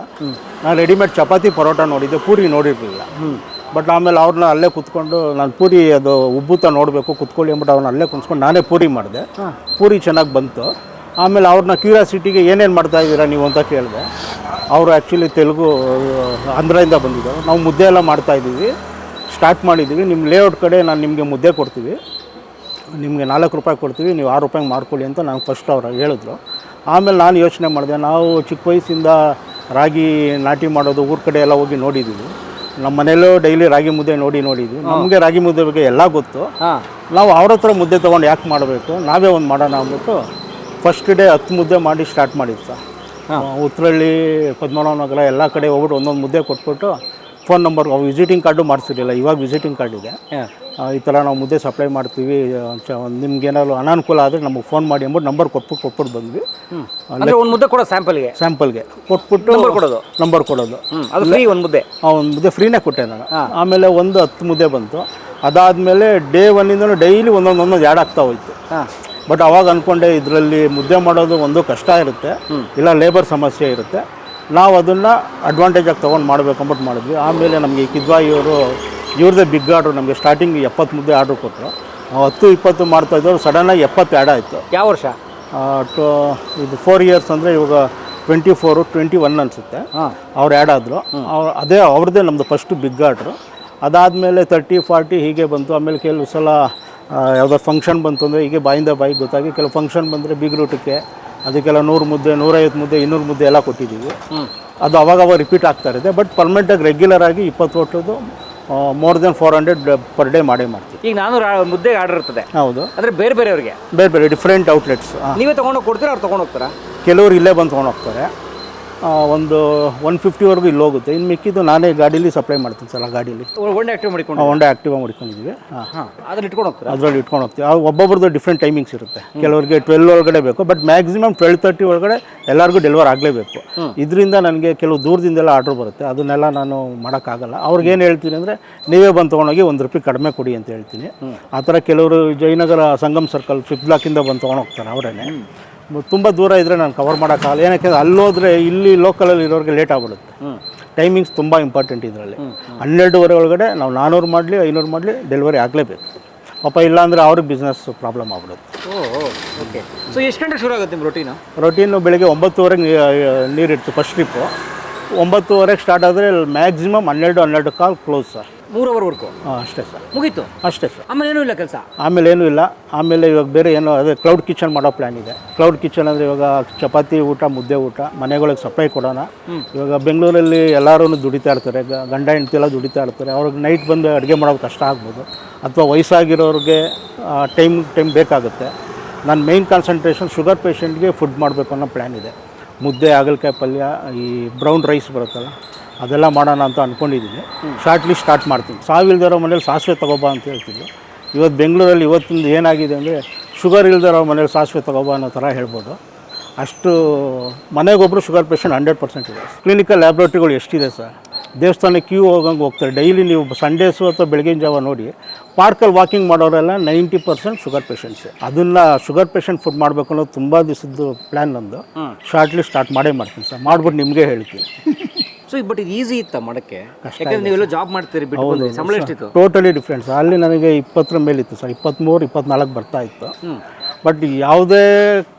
Speaker 2: ನಾನು ರೆಡಿಮೇಡ್ ಚಪಾತಿ ಪರೋಟ ನೋಡಿದ್ದೆ ಪೂರಿ ನೋಡಿರಲಿಲ್ಲ. ಬಟ್ ಆಮೇಲೆ ಅವ್ರನ್ನ ಅಲ್ಲೇ ಕುತ್ಕೊಂಡು ನಾನು ಪೂರಿ ಅದು ಉಬ್ಬುತ್ತಾ ನೋಡಬೇಕು ಕುತ್ಕೊಳ್ಳಿ ಅಂದ್ಬಿಟ್ಟು ಅವ್ರನ್ನ ಅಲ್ಲೇ ಕುಂತ್ಕೊಂಡು ನಾನೇ ಪೂರಿ ಮಾಡಿದೆ. ಪೂರಿ ಚೆನ್ನಾಗಿ ಬಂತು. ಆಮೇಲೆ ಅವ್ರನ್ನ ಕ್ಯೂರಿಯಾಸಿಟಿಗೆ ಏನೇನು ಮಾಡ್ತಾ ಇದ್ದೀರಾ ನೀವು ಅಂತ ಕೇಳಿದೆ. ಅವರು ಆ್ಯಕ್ಚುಲಿ ತೆಲುಗು ಆಂಧ್ರದಿಂದ ಬಂದಿದ್ದರು. ನಾವು ಮುದ್ದೆ ಎಲ್ಲ ಮಾಡ್ತಾ ಇದ್ದೀವಿ. ಸ್ಟಾರ್ಟ್ ಮಾಡಿದ್ದೀವಿ. ನಿಮ್ಮ ಲೇಔಟ್ ಕಡೆ ನಾನು ನಿಮಗೆ ಮುದ್ದೆ ಕೊಡ್ತೀವಿ. ನಿಮಗೆ ನಾಲ್ಕು ರೂಪಾಯಿ ಕೊಡ್ತೀವಿ. ನೀವು ಆರು ರೂಪಾಯಿಗೆ ಮಾಡ್ಕೊಳ್ಳಿ ಅಂತ ನಾನು ಫಸ್ಟ್ ಅವ್ರು ಹೇಳಿದ್ರು. ಆಮೇಲೆ ನಾನು ಯೋಚನೆ ಮಾಡಿದೆ ನಾವು ಚಿಕ್ಕ ವಯಸ್ಸಿಂದ ರಾಗಿ ನಾಟಿ ಮಾಡೋದು ಊರ ಕಡೆ ಎಲ್ಲ ಹೋಗಿ ನೋಡಿದ್ದೀವಿ ನಮ್ಮ ಮನೆಯಲ್ಲೂ ಡೈಲಿ ರಾಗಿ ಮುದ್ದೆ ನೋಡಿ ನೋಡಿದ್ವಿ. ನಮಗೆ ರಾಗಿ ಮುದ್ದೆ ಬಗ್ಗೆ ಎಲ್ಲ ಗೊತ್ತು. ನಾವು ಅವ್ರ ಹತ್ರ ಮುದ್ದೆ ತೊಗೊಂಡು ಯಾಕೆ ಮಾಡಬೇಕು? ನಾವೇ ಒಂದು ಮಾಡೋಣ ಅಂದ್ಬಿಟ್ಟು ಫಸ್ಟ್ ಡೇ ಹತ್ತು ಮುದ್ದೆ ಮಾಡಿ ಸ್ಟಾರ್ಟ್ ಮಾಡಿದ್ದು ಸರ್. ಉತ್ತರಳ್ಳಿ ಪದ್ಮನಾಭನಗರ ಎಲ್ಲ ಕಡೆ ಹೋಗ್ಬಿಟ್ಟು ಒಂದೊಂದು ಮುದ್ದೆ ಕೊಟ್ಬಿಟ್ಟು ಫೋನ್ ನಂಬರ್ ವಿಸಿಟಿಂಗ್ ಕಾರ್ಡು ಮಾಡಿಸಿರಲಿಲ್ಲ ಇವಾಗ ವಿಸಿಟಿಂಗ್ ಕಾರ್ಡ್ ಇದೆ. ಈ ಥರ ನಾವು ಮುದ್ದೆ ಸಪ್ಲೈ ಮಾಡ್ತೀವಿ ನಿಮ್ಗೆ ಏನಾದ್ರು ಅನಾನುಕೂಲ ಆದರೆ ನಮಗೆ ಫೋನ್ ಮಾಡಿ ಎಂಬುದು ನಂಬರ್ ಕೊಟ್ಬಿಟ್ಟು ಕೊಟ್ಬಿಟ್ಟು ಬಂದ್ವಿ.
Speaker 4: ಅಂದರೆ ಒಂದು ಮುದ್ದೆ ಕೊಡೋ ಸ್ಯಾಂಪಲ್ಗೆ
Speaker 2: ಸ್ಯಾಂಪಲ್ಗೆ ಕೊಟ್ಬಿಟ್ಟು
Speaker 4: ನಂಬರ್ ಕೊಡೋದು?
Speaker 2: ನಂಬರ್ ಕೊಡೋದು.
Speaker 4: ಅದು ಫ್ರೀ ಒಂದು ಮುದ್ದೆ?
Speaker 2: ಒಂದು ಮುದ್ದೆ ಫ್ರೀನೇ ಕೊಟ್ಟೆ ನಾನು. ಆಮೇಲೆ ಒಂದು ಹತ್ತು ಮುದ್ದೆ ಬಂತು. ಅದಾದಮೇಲೆ ಡೇ ಒನ್ನಿಂದನೂ ಡೈಲಿ ಒಂದೊಂದು ಒಂದೊಂದು ಆ್ಯಡ್ ಆಗ್ತಾ ಹೋಯ್ತು. ಬಟ್ ಅವಾಗ ಅಂದ್ಕೊಂಡೆ ಇದರಲ್ಲಿ ಮುದ್ದೆ ಮಾಡೋದು ಒಂದು ಕಷ್ಟ ಇರುತ್ತೆ. ಇಲ್ಲ ಲೇಬರ್ ಸಮಸ್ಯೆ ಇರುತ್ತೆ. ನಾವು ಅದನ್ನು ಅಡ್ವಾಂಟೇಜಾಗಿ ತೊಗೊಂಡು ಮಾಡಬೇಕು ಅಂದ್ಬಿಟ್ಟು ಮಾಡಿದ್ವಿ. ಆಮೇಲೆ ನಮಗೆ ಕಿದ್ವಾಯಿ ಅವರು ಇವ್ರದ್ದೇ ಬಿಗ್ ಆರ್ಡ್ರು ನಮಗೆ ಸ್ಟಾರ್ಟಿಂಗ್ ಎಪ್ಪತ್ತು ಮುದ್ದೆ ಆರ್ಡ್ರ್ ಕೊಟ್ಟರು ನಾವು ಹತ್ತು ಇಪ್ಪತ್ತು ಮಾಡ್ತಾ ಇದ್ದವ್ರು ಸಡನ್ನಾಗಿ ಎಪ್ಪತ್ತು ಆ್ಯಡ್ ಆಯಿತು.
Speaker 4: ಯಾವ ವರ್ಷ?
Speaker 2: ಟು ಇದು ಫೋರ್ ಇಯರ್ಸ್ ಅಂದರೆ ಇವಾಗ ಟ್ವೆಂಟಿ ಫೋರು ಟ್ವೆಂಟಿ ಒನ್ ಅನಿಸುತ್ತೆ.
Speaker 4: ಹಾಂ.
Speaker 2: ಅವ್ರು ಆ್ಯಡ್ ಆದರು. ಅವ್ರು ಅದೇ ಅವ್ರದ್ದೇ ನಮ್ಮದು ಫಸ್ಟು ಬಿಗ್ ಆರ್ಡ್ರು ಅದಾದಮೇಲೆ ತರ್ಟಿ ಫಾರ್ಟಿ ಹೀಗೆ ಬಂತು. ಆಮೇಲೆ ಕೆಲವು ಸಲ ಯಾವುದೋ ಫಂಕ್ಷನ್ ಬಂತು ಅಂದರೆ ಹೀಗೆ ಬಾಯಿಂದ ಬಾಯಿಗೆ ಗೊತ್ತಾಗಿ ಕೆಲವು ಫಂಕ್ಷನ್ ಬಂದರೆ ಬಿಗ್ ರೂಟಕ್ಕೆ ಅದಕ್ಕೆಲ್ಲ ನೂರು ಮುದ್ದೆ ನೂರೈವತ್ತು ಮುದ್ದೆ ಇನ್ನೂರು ಮುದ್ದೆ ಎಲ್ಲ ಕೊಟ್ಟಿದ್ದೀವಿ. ಅದು ಅವಾಗ ಅವಾಗ ರಿಪೀಟ್ ಆಗ್ತಾ ಇರುತ್ತೆ. ಬಟ್ ಪರ್ಮನೆಂಟಾಗಿ ರೆಗ್ಯುಲರ್ ಆಗಿ ಇಪ್ಪತ್ತು ಒಟ್ಟದು more than four hundred per day ಮಾಡೇ ಮಾಡ್ತೀವಿ.
Speaker 4: ಈಗ ನಾನು ಮುದ್ದೆಗೆ ಆರ್ಡರ್ ಇರ್ತದೆ.
Speaker 2: ಹೌದು.
Speaker 4: ಅಂದರೆ ಬೇರೆ ಬೇರೆಯವ್ರಿಗೆ?
Speaker 2: ಬೇರೆ ಬೇರೆ ಡಿಫ್ರೆಂಟ್ ಔಟ್ಲೆಟ್ಸ್
Speaker 4: ನೀವೇ ತೊಗೊಂಡೋಗಿ ಕೊಡ್ತೀರಾ ಅವ್ರು ತೊಗೊಂಡು ಹೋಗ್ತಾರಾ
Speaker 2: ಕೆಲವರು ಇಲ್ಲೇ ಬಂದು ತೊಗೊಂಡು ಹೋಗ್ತಾರೆ ಆ, ಒಂದು ಒನ್ ಫಿಫ್ಟಿವರೆಗೂ ಇಲ್ಲಿ ಹೋಗುತ್ತೆ. ಇನ್ನು ಮಿಕ್ಕಿದ್ದು ನಾನೇ ಗಾಡೀಲಿ ಸಪ್ಲೈ ಮಾಡ್ತೀನಿ ಸರ್ ಆ ಗಾಡೀಲಿ.
Speaker 4: ಒಳ್ಳೆ ಆಕ್ಟಿವ್ ಮಾಡಿಕೊಂಡು
Speaker 2: ಒಂಡೆ ಆ್ಯಕ್ಟಿವ್ ಮಾಡ್ಕೊಂಡಿದ್ದೀವಿ. ಹಾಂ
Speaker 4: ಹಾಂ. ಅದನ್ನ ಇಟ್ಕೊಂಡು ಹೋಗ್ತೀವಿ
Speaker 2: ಅದರಲ್ಲಿ ಇಟ್ಕೊಂಡು ಹೋಗ್ತೀವಿ. ಆ ಒಬ್ಬೊಬ್ರದ್ದು ಡಿಫ್ರೆಂಟ್ ಟೈಮಿಂಗ್ಸ್ ಇರುತ್ತೆ. ಕೆಲವರಿಗೆ ಟ್ವೆಲ್ ಒಳಗಡೆ ಬೇಕು ಬಟ್ ಮ್ಯಾಕ್ಸಿಮಮ್ ಟ್ವೆಲ್ ತರ್ಟಿ ಒಳಗಡೆ ಎಲ್ಲರಿಗೂ ಡೆಲಿವರ್ ಆಗಲೇಬೇಕು. ಇದರಿಂದ ನನಗೆ ಕೆಲವು ದೂರದಿಂದೆಲ್ಲ ಆರ್ಡ್ರ್ ಬರುತ್ತೆ. ಅದನ್ನೆಲ್ಲ ನಾನು ಮಾಡೋಕ್ಕಾಗಲ್ಲ. ಅವ್ರಿಗೇನು ಹೇಳ್ತೀನಿ ಅಂದರೆ ನೀವೇ ಬಂದು ತೊಗೊಂಡೋಗಿ ಒಂದು ರೂಪಾಯಿ ಕಡಿಮೆ ಕೊಡಿ ಅಂತ ಹೇಳ್ತೀನಿ. ಆ ಥರ ಕೆಲವರು ಜಯನಗರ ಸಂಗಮ್ ಸರ್ಕಲ್ ಫಿಫ್ತ್ ಬ್ಲಾಕಿಂದ ಬಂದು ತೊಗೊಂಡೋಗ್ತಾರೆ ಅವರೇನೆ. ತುಂಬ ದೂರ ಇದ್ದರೆ ನಾನು ಕವರ್ ಮಾಡೋಕ್ಕಾಗಲ್ಲ ಏನಕ್ಕೆ ಅಲ್ಲೋದ್ರೆ ಇಲ್ಲಿ ಲೋಕಲಲ್ಲಿ ಇರೋರಿಗೆ ಲೇಟ್ ಆಗ್ಬಿಡುತ್ತೆ. ಟೈಮಿಂಗ್ಸ್ ತುಂಬ ಇಂಪಾರ್ಟೆಂಟ್ ಇದರಲ್ಲಿ. ಹನ್ನೆರಡುವರೆ ಒಳಗಡೆ ನಾವು ನಾನ್ನೂರು ಮಾಡಲಿ ಐನೂರು ಮಾಡಲಿ ಡೆಲಿವರಿ ಆಗಲೇಬೇಕು. ಪಾಪ ಇಲ್ಲಾಂದರೆ ಅವ್ರಿಗೆ ಬಿಸ್ನೆಸ್ ಪ್ರಾಬ್ಲಮ್ ಆಗ್ಬಿಡುತ್ತೆ.
Speaker 4: ಓಕೆ ಸೊ ಎಷ್ಟು ಗಂಟೆ ಶುರು ಆಗುತ್ತೆ ನಿಮ್ಮ ರೊಟೀನು
Speaker 2: ರೊಟೀನು ಬೆಳಗ್ಗೆ ಒಂಬತ್ತುವರೆಗೆ ನೀರು ಇಡ್ತೀವಿ ಫಸ್ಟ್ ಟ್ರಿಪ್ಪು ಒಂಬತ್ತುವರೆಗೆ ಸ್ಟಾರ್ಟ್ ಆದರೆ ಮ್ಯಾಕ್ಸಿಮಮ್ ಹನ್ನೆರಡು ಹನ್ನೆರಡು ಕಾಲ್ ಕ್ಲೋಸ್ ಸರ್.
Speaker 4: ಮೂರು ಅವರ್ ವರ್ಕು
Speaker 2: ಹಾಂ ಅಷ್ಟೇ ಸರ್.
Speaker 4: ಮುಗೀತು?
Speaker 2: ಅಷ್ಟೇ ಸರ್.
Speaker 4: ಆಮೇಲೆ ಏನೂ ಇಲ್ಲ ಕೆಲಸ?
Speaker 2: ಆಮೇಲೆ ಏನೂ ಇಲ್ಲ. ಆಮೇಲೆ ಇವಾಗ ಬೇರೆ ಏನೋ ಅದೇ ಕ್ಲೌಡ್ ಕಿಚನ್ ಮಾಡೋ ಪ್ಲ್ಯಾನ್ ಇದೆ. ಕ್ಲೌಡ್ ಕಿಚನ್ ಅಂದರೆ ಇವಾಗ ಚಪಾತಿ ಊಟ ಮುದ್ದೆ ಊಟ ಮನೆಗಳಿಗೆ ಸಪ್ಲೈ ಕೊಡೋಣ. ಇವಾಗ ಬೆಂಗಳೂರಲ್ಲಿ ಎಲ್ಲರೂ ದುಡಿತಾ ಇರ್ತಾರೆ. ಗ- ಗಂಡ ಹೆಂಡತಿ ಎಲ್ಲ ದುಡಿತಾ ಇರ್ತಾರೆ. ಅವ್ರಿಗೆ ನೈಟ್ ಬಂದು ಅಡುಗೆ ಮಾಡೋದು ಕಷ್ಟ ಆಗ್ಬೋದು. ಅಥವಾ ವಯಸ್ಸಾಗಿರೋರಿಗೆ ಟೈಮ್ ಟೈಮ್ ಬೇಕಾಗುತ್ತೆ. ನನ್ನ ಮೇಯ್ನ್ ಕಾನ್ಸಂಟ್ರೇಷನ್ ಶುಗರ್ ಪೇಷಂಟ್ಗೆ ಫುಡ್ ಮಾಡಬೇಕು ಅನ್ನೋ ಪ್ಲ್ಯಾನ್ ಇದೆ. ಮುದ್ದೆ ಹಾಗಲಕಾಯಿ ಪಲ್ಯ ಈ ಬ್ರೌನ್ ರೈಸ್ ಬರುತ್ತಲ್ಲ ಅದೆಲ್ಲ ಮಾಡೋಣ ಅಂತ ಅಂದ್ಕೊಂಡಿದ್ದೀನಿ ಶಾರ್ಟ್ಲಿ ಸ್ಟಾರ್ಟ್ ಮಾಡ್ತೀನಿ. ಸಾವಿಲ್ದಿರೋ ಮನೇಲಿ ಸಾಸಿವೆ ತಗೋಬಾ ಅಂತ ಹೇಳ್ತಿದ್ರು. ಇವತ್ತು ಬೆಂಗಳೂರಲ್ಲಿ ಇವತ್ತಿಂದ ಏನಾಗಿದೆ ಅಂದರೆ ಶುಗರ್ ಇಲ್ದಿರೋ ಮನೇಲಿ ಸಾಸಿವೆ ತಗೋಬಾ ಅನ್ನೋ ಥರ ಹೇಳ್ಬೋದು. ಅಷ್ಟು ಮನೆಗೊಬ್ಬರು ಶುಗರ್ ಪೇಷಂಟ್ ಹಂಡ್ರೆಡ್ ಪರ್ಸೆಂಟ್ ಇದೆ. ಕ್ಲಿನಿಕಲ್ ಲ್ಯಾಬ್ರೇಟ್ರಿಗಳು ಎಷ್ಟಿದೆ ಸರ್? ದೇವಸ್ಥಾನಕ್ಕೆ ಕ್ಯೂ ಹೋಗಂಗೆ ಹೋಗ್ತಾರೆ. ಡೈಲಿ ನೀವು ಸಂಡೇಸು ಅಥವಾ ಬೆಳಗಿನ ಜಾವ ನೋಡಿ ಪಾರ್ಕಲ್ಲಿ ವಾಕಿಂಗ್ ಮಾಡೋರೆಲ್ಲ ನೈಂಟಿ ಪರ್ಸೆಂಟ್ ಶುಗರ್ ಪೇಷಂಟ್ಸ್ ಅದನ್ನು ಶುಗರ್ ಪೇಷಂಟ್ ಫುಡ್ ಮಾಡಬೇಕು ಅನ್ನೋದು ತುಂಬ ದಿವಸದ್ದು ಪ್ಲ್ಯಾನ್ ನಂದು. ಶಾರ್ಟ್ಲಿ ಸ್ಟಾರ್ಟ್ ಮಾಡೇ ಮಾಡ್ತೀನಿ ಸರ್. ಮಾಡ್ಬಿಟ್ಟು ನಿಮಗೆ ಹೇಳ್ತೀನಿ. *laughs*
Speaker 4: ಸೊ ಬಟ್ ಇದು ಈಸಿ ಇತ್ತ ಮಾಡಕ್ಕೆ? ಯಾಕಂದ್ರೆ ನೀವೆಲ್ಲ ಜಾಬ್ ಮಾಡ್ತೀರಿ ಬಿಟ್ಟು. ಸಂಬಳ ಎಷ್ಟಿತ್ತು?
Speaker 2: ಟೋಟಲಿ ಡಿಫ್ರೆನ್ಸ್ ಅಲ್ಲಿ ನನಗೆ ಇಪ್ಪತ್ತರ ಮೇಲಿತ್ತು ಸರ್. ಇಪ್ಪತ್ತ್ಮೂರು ಇಪ್ಪತ್ನಾಲ್ಕು ಬರ್ತಾ ಇತ್ತು. ಬಟ್ ಯಾವುದೇ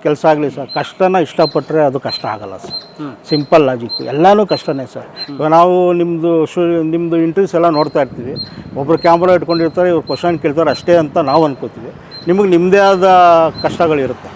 Speaker 2: ಕೆಲಸ ಆಗಲಿ ಸರ್, ಕಷ್ಟನ ಇಷ್ಟಪಟ್ಟರೆ ಅದು ಕಷ್ಟ ಆಗಲ್ಲ ಸರ್. ಸಿಂಪಲ್ ಲಾಜಿಕ್ ಎಲ್ಲನೂ ಕಷ್ಟನೇ ಸರ್. ಇವಾಗ ನಾವು ನಿಮ್ಮದು ಶೂ ನಿಮ್ಮದು ಇಂಟ್ರೀಸ್ ಎಲ್ಲ ನೋಡ್ತಾ ಇರ್ತೀವಿ. ಒಬ್ಬರು ಕ್ಯಾಮ್ರಾ ಇಟ್ಕೊಂಡಿರ್ತಾರೆ, ಇವ್ರು ಕ್ವಶನ್ ಕೇಳ್ತಾರೆ, ಅಷ್ಟೇ ಅಂತ ನಾವು ಅನ್ಕೋತೀವಿ. ನಿಮಗೆ ನಿಮ್ಮದೇ ಆದ ಕಷ್ಟಗಳಿರುತ್ತೆ.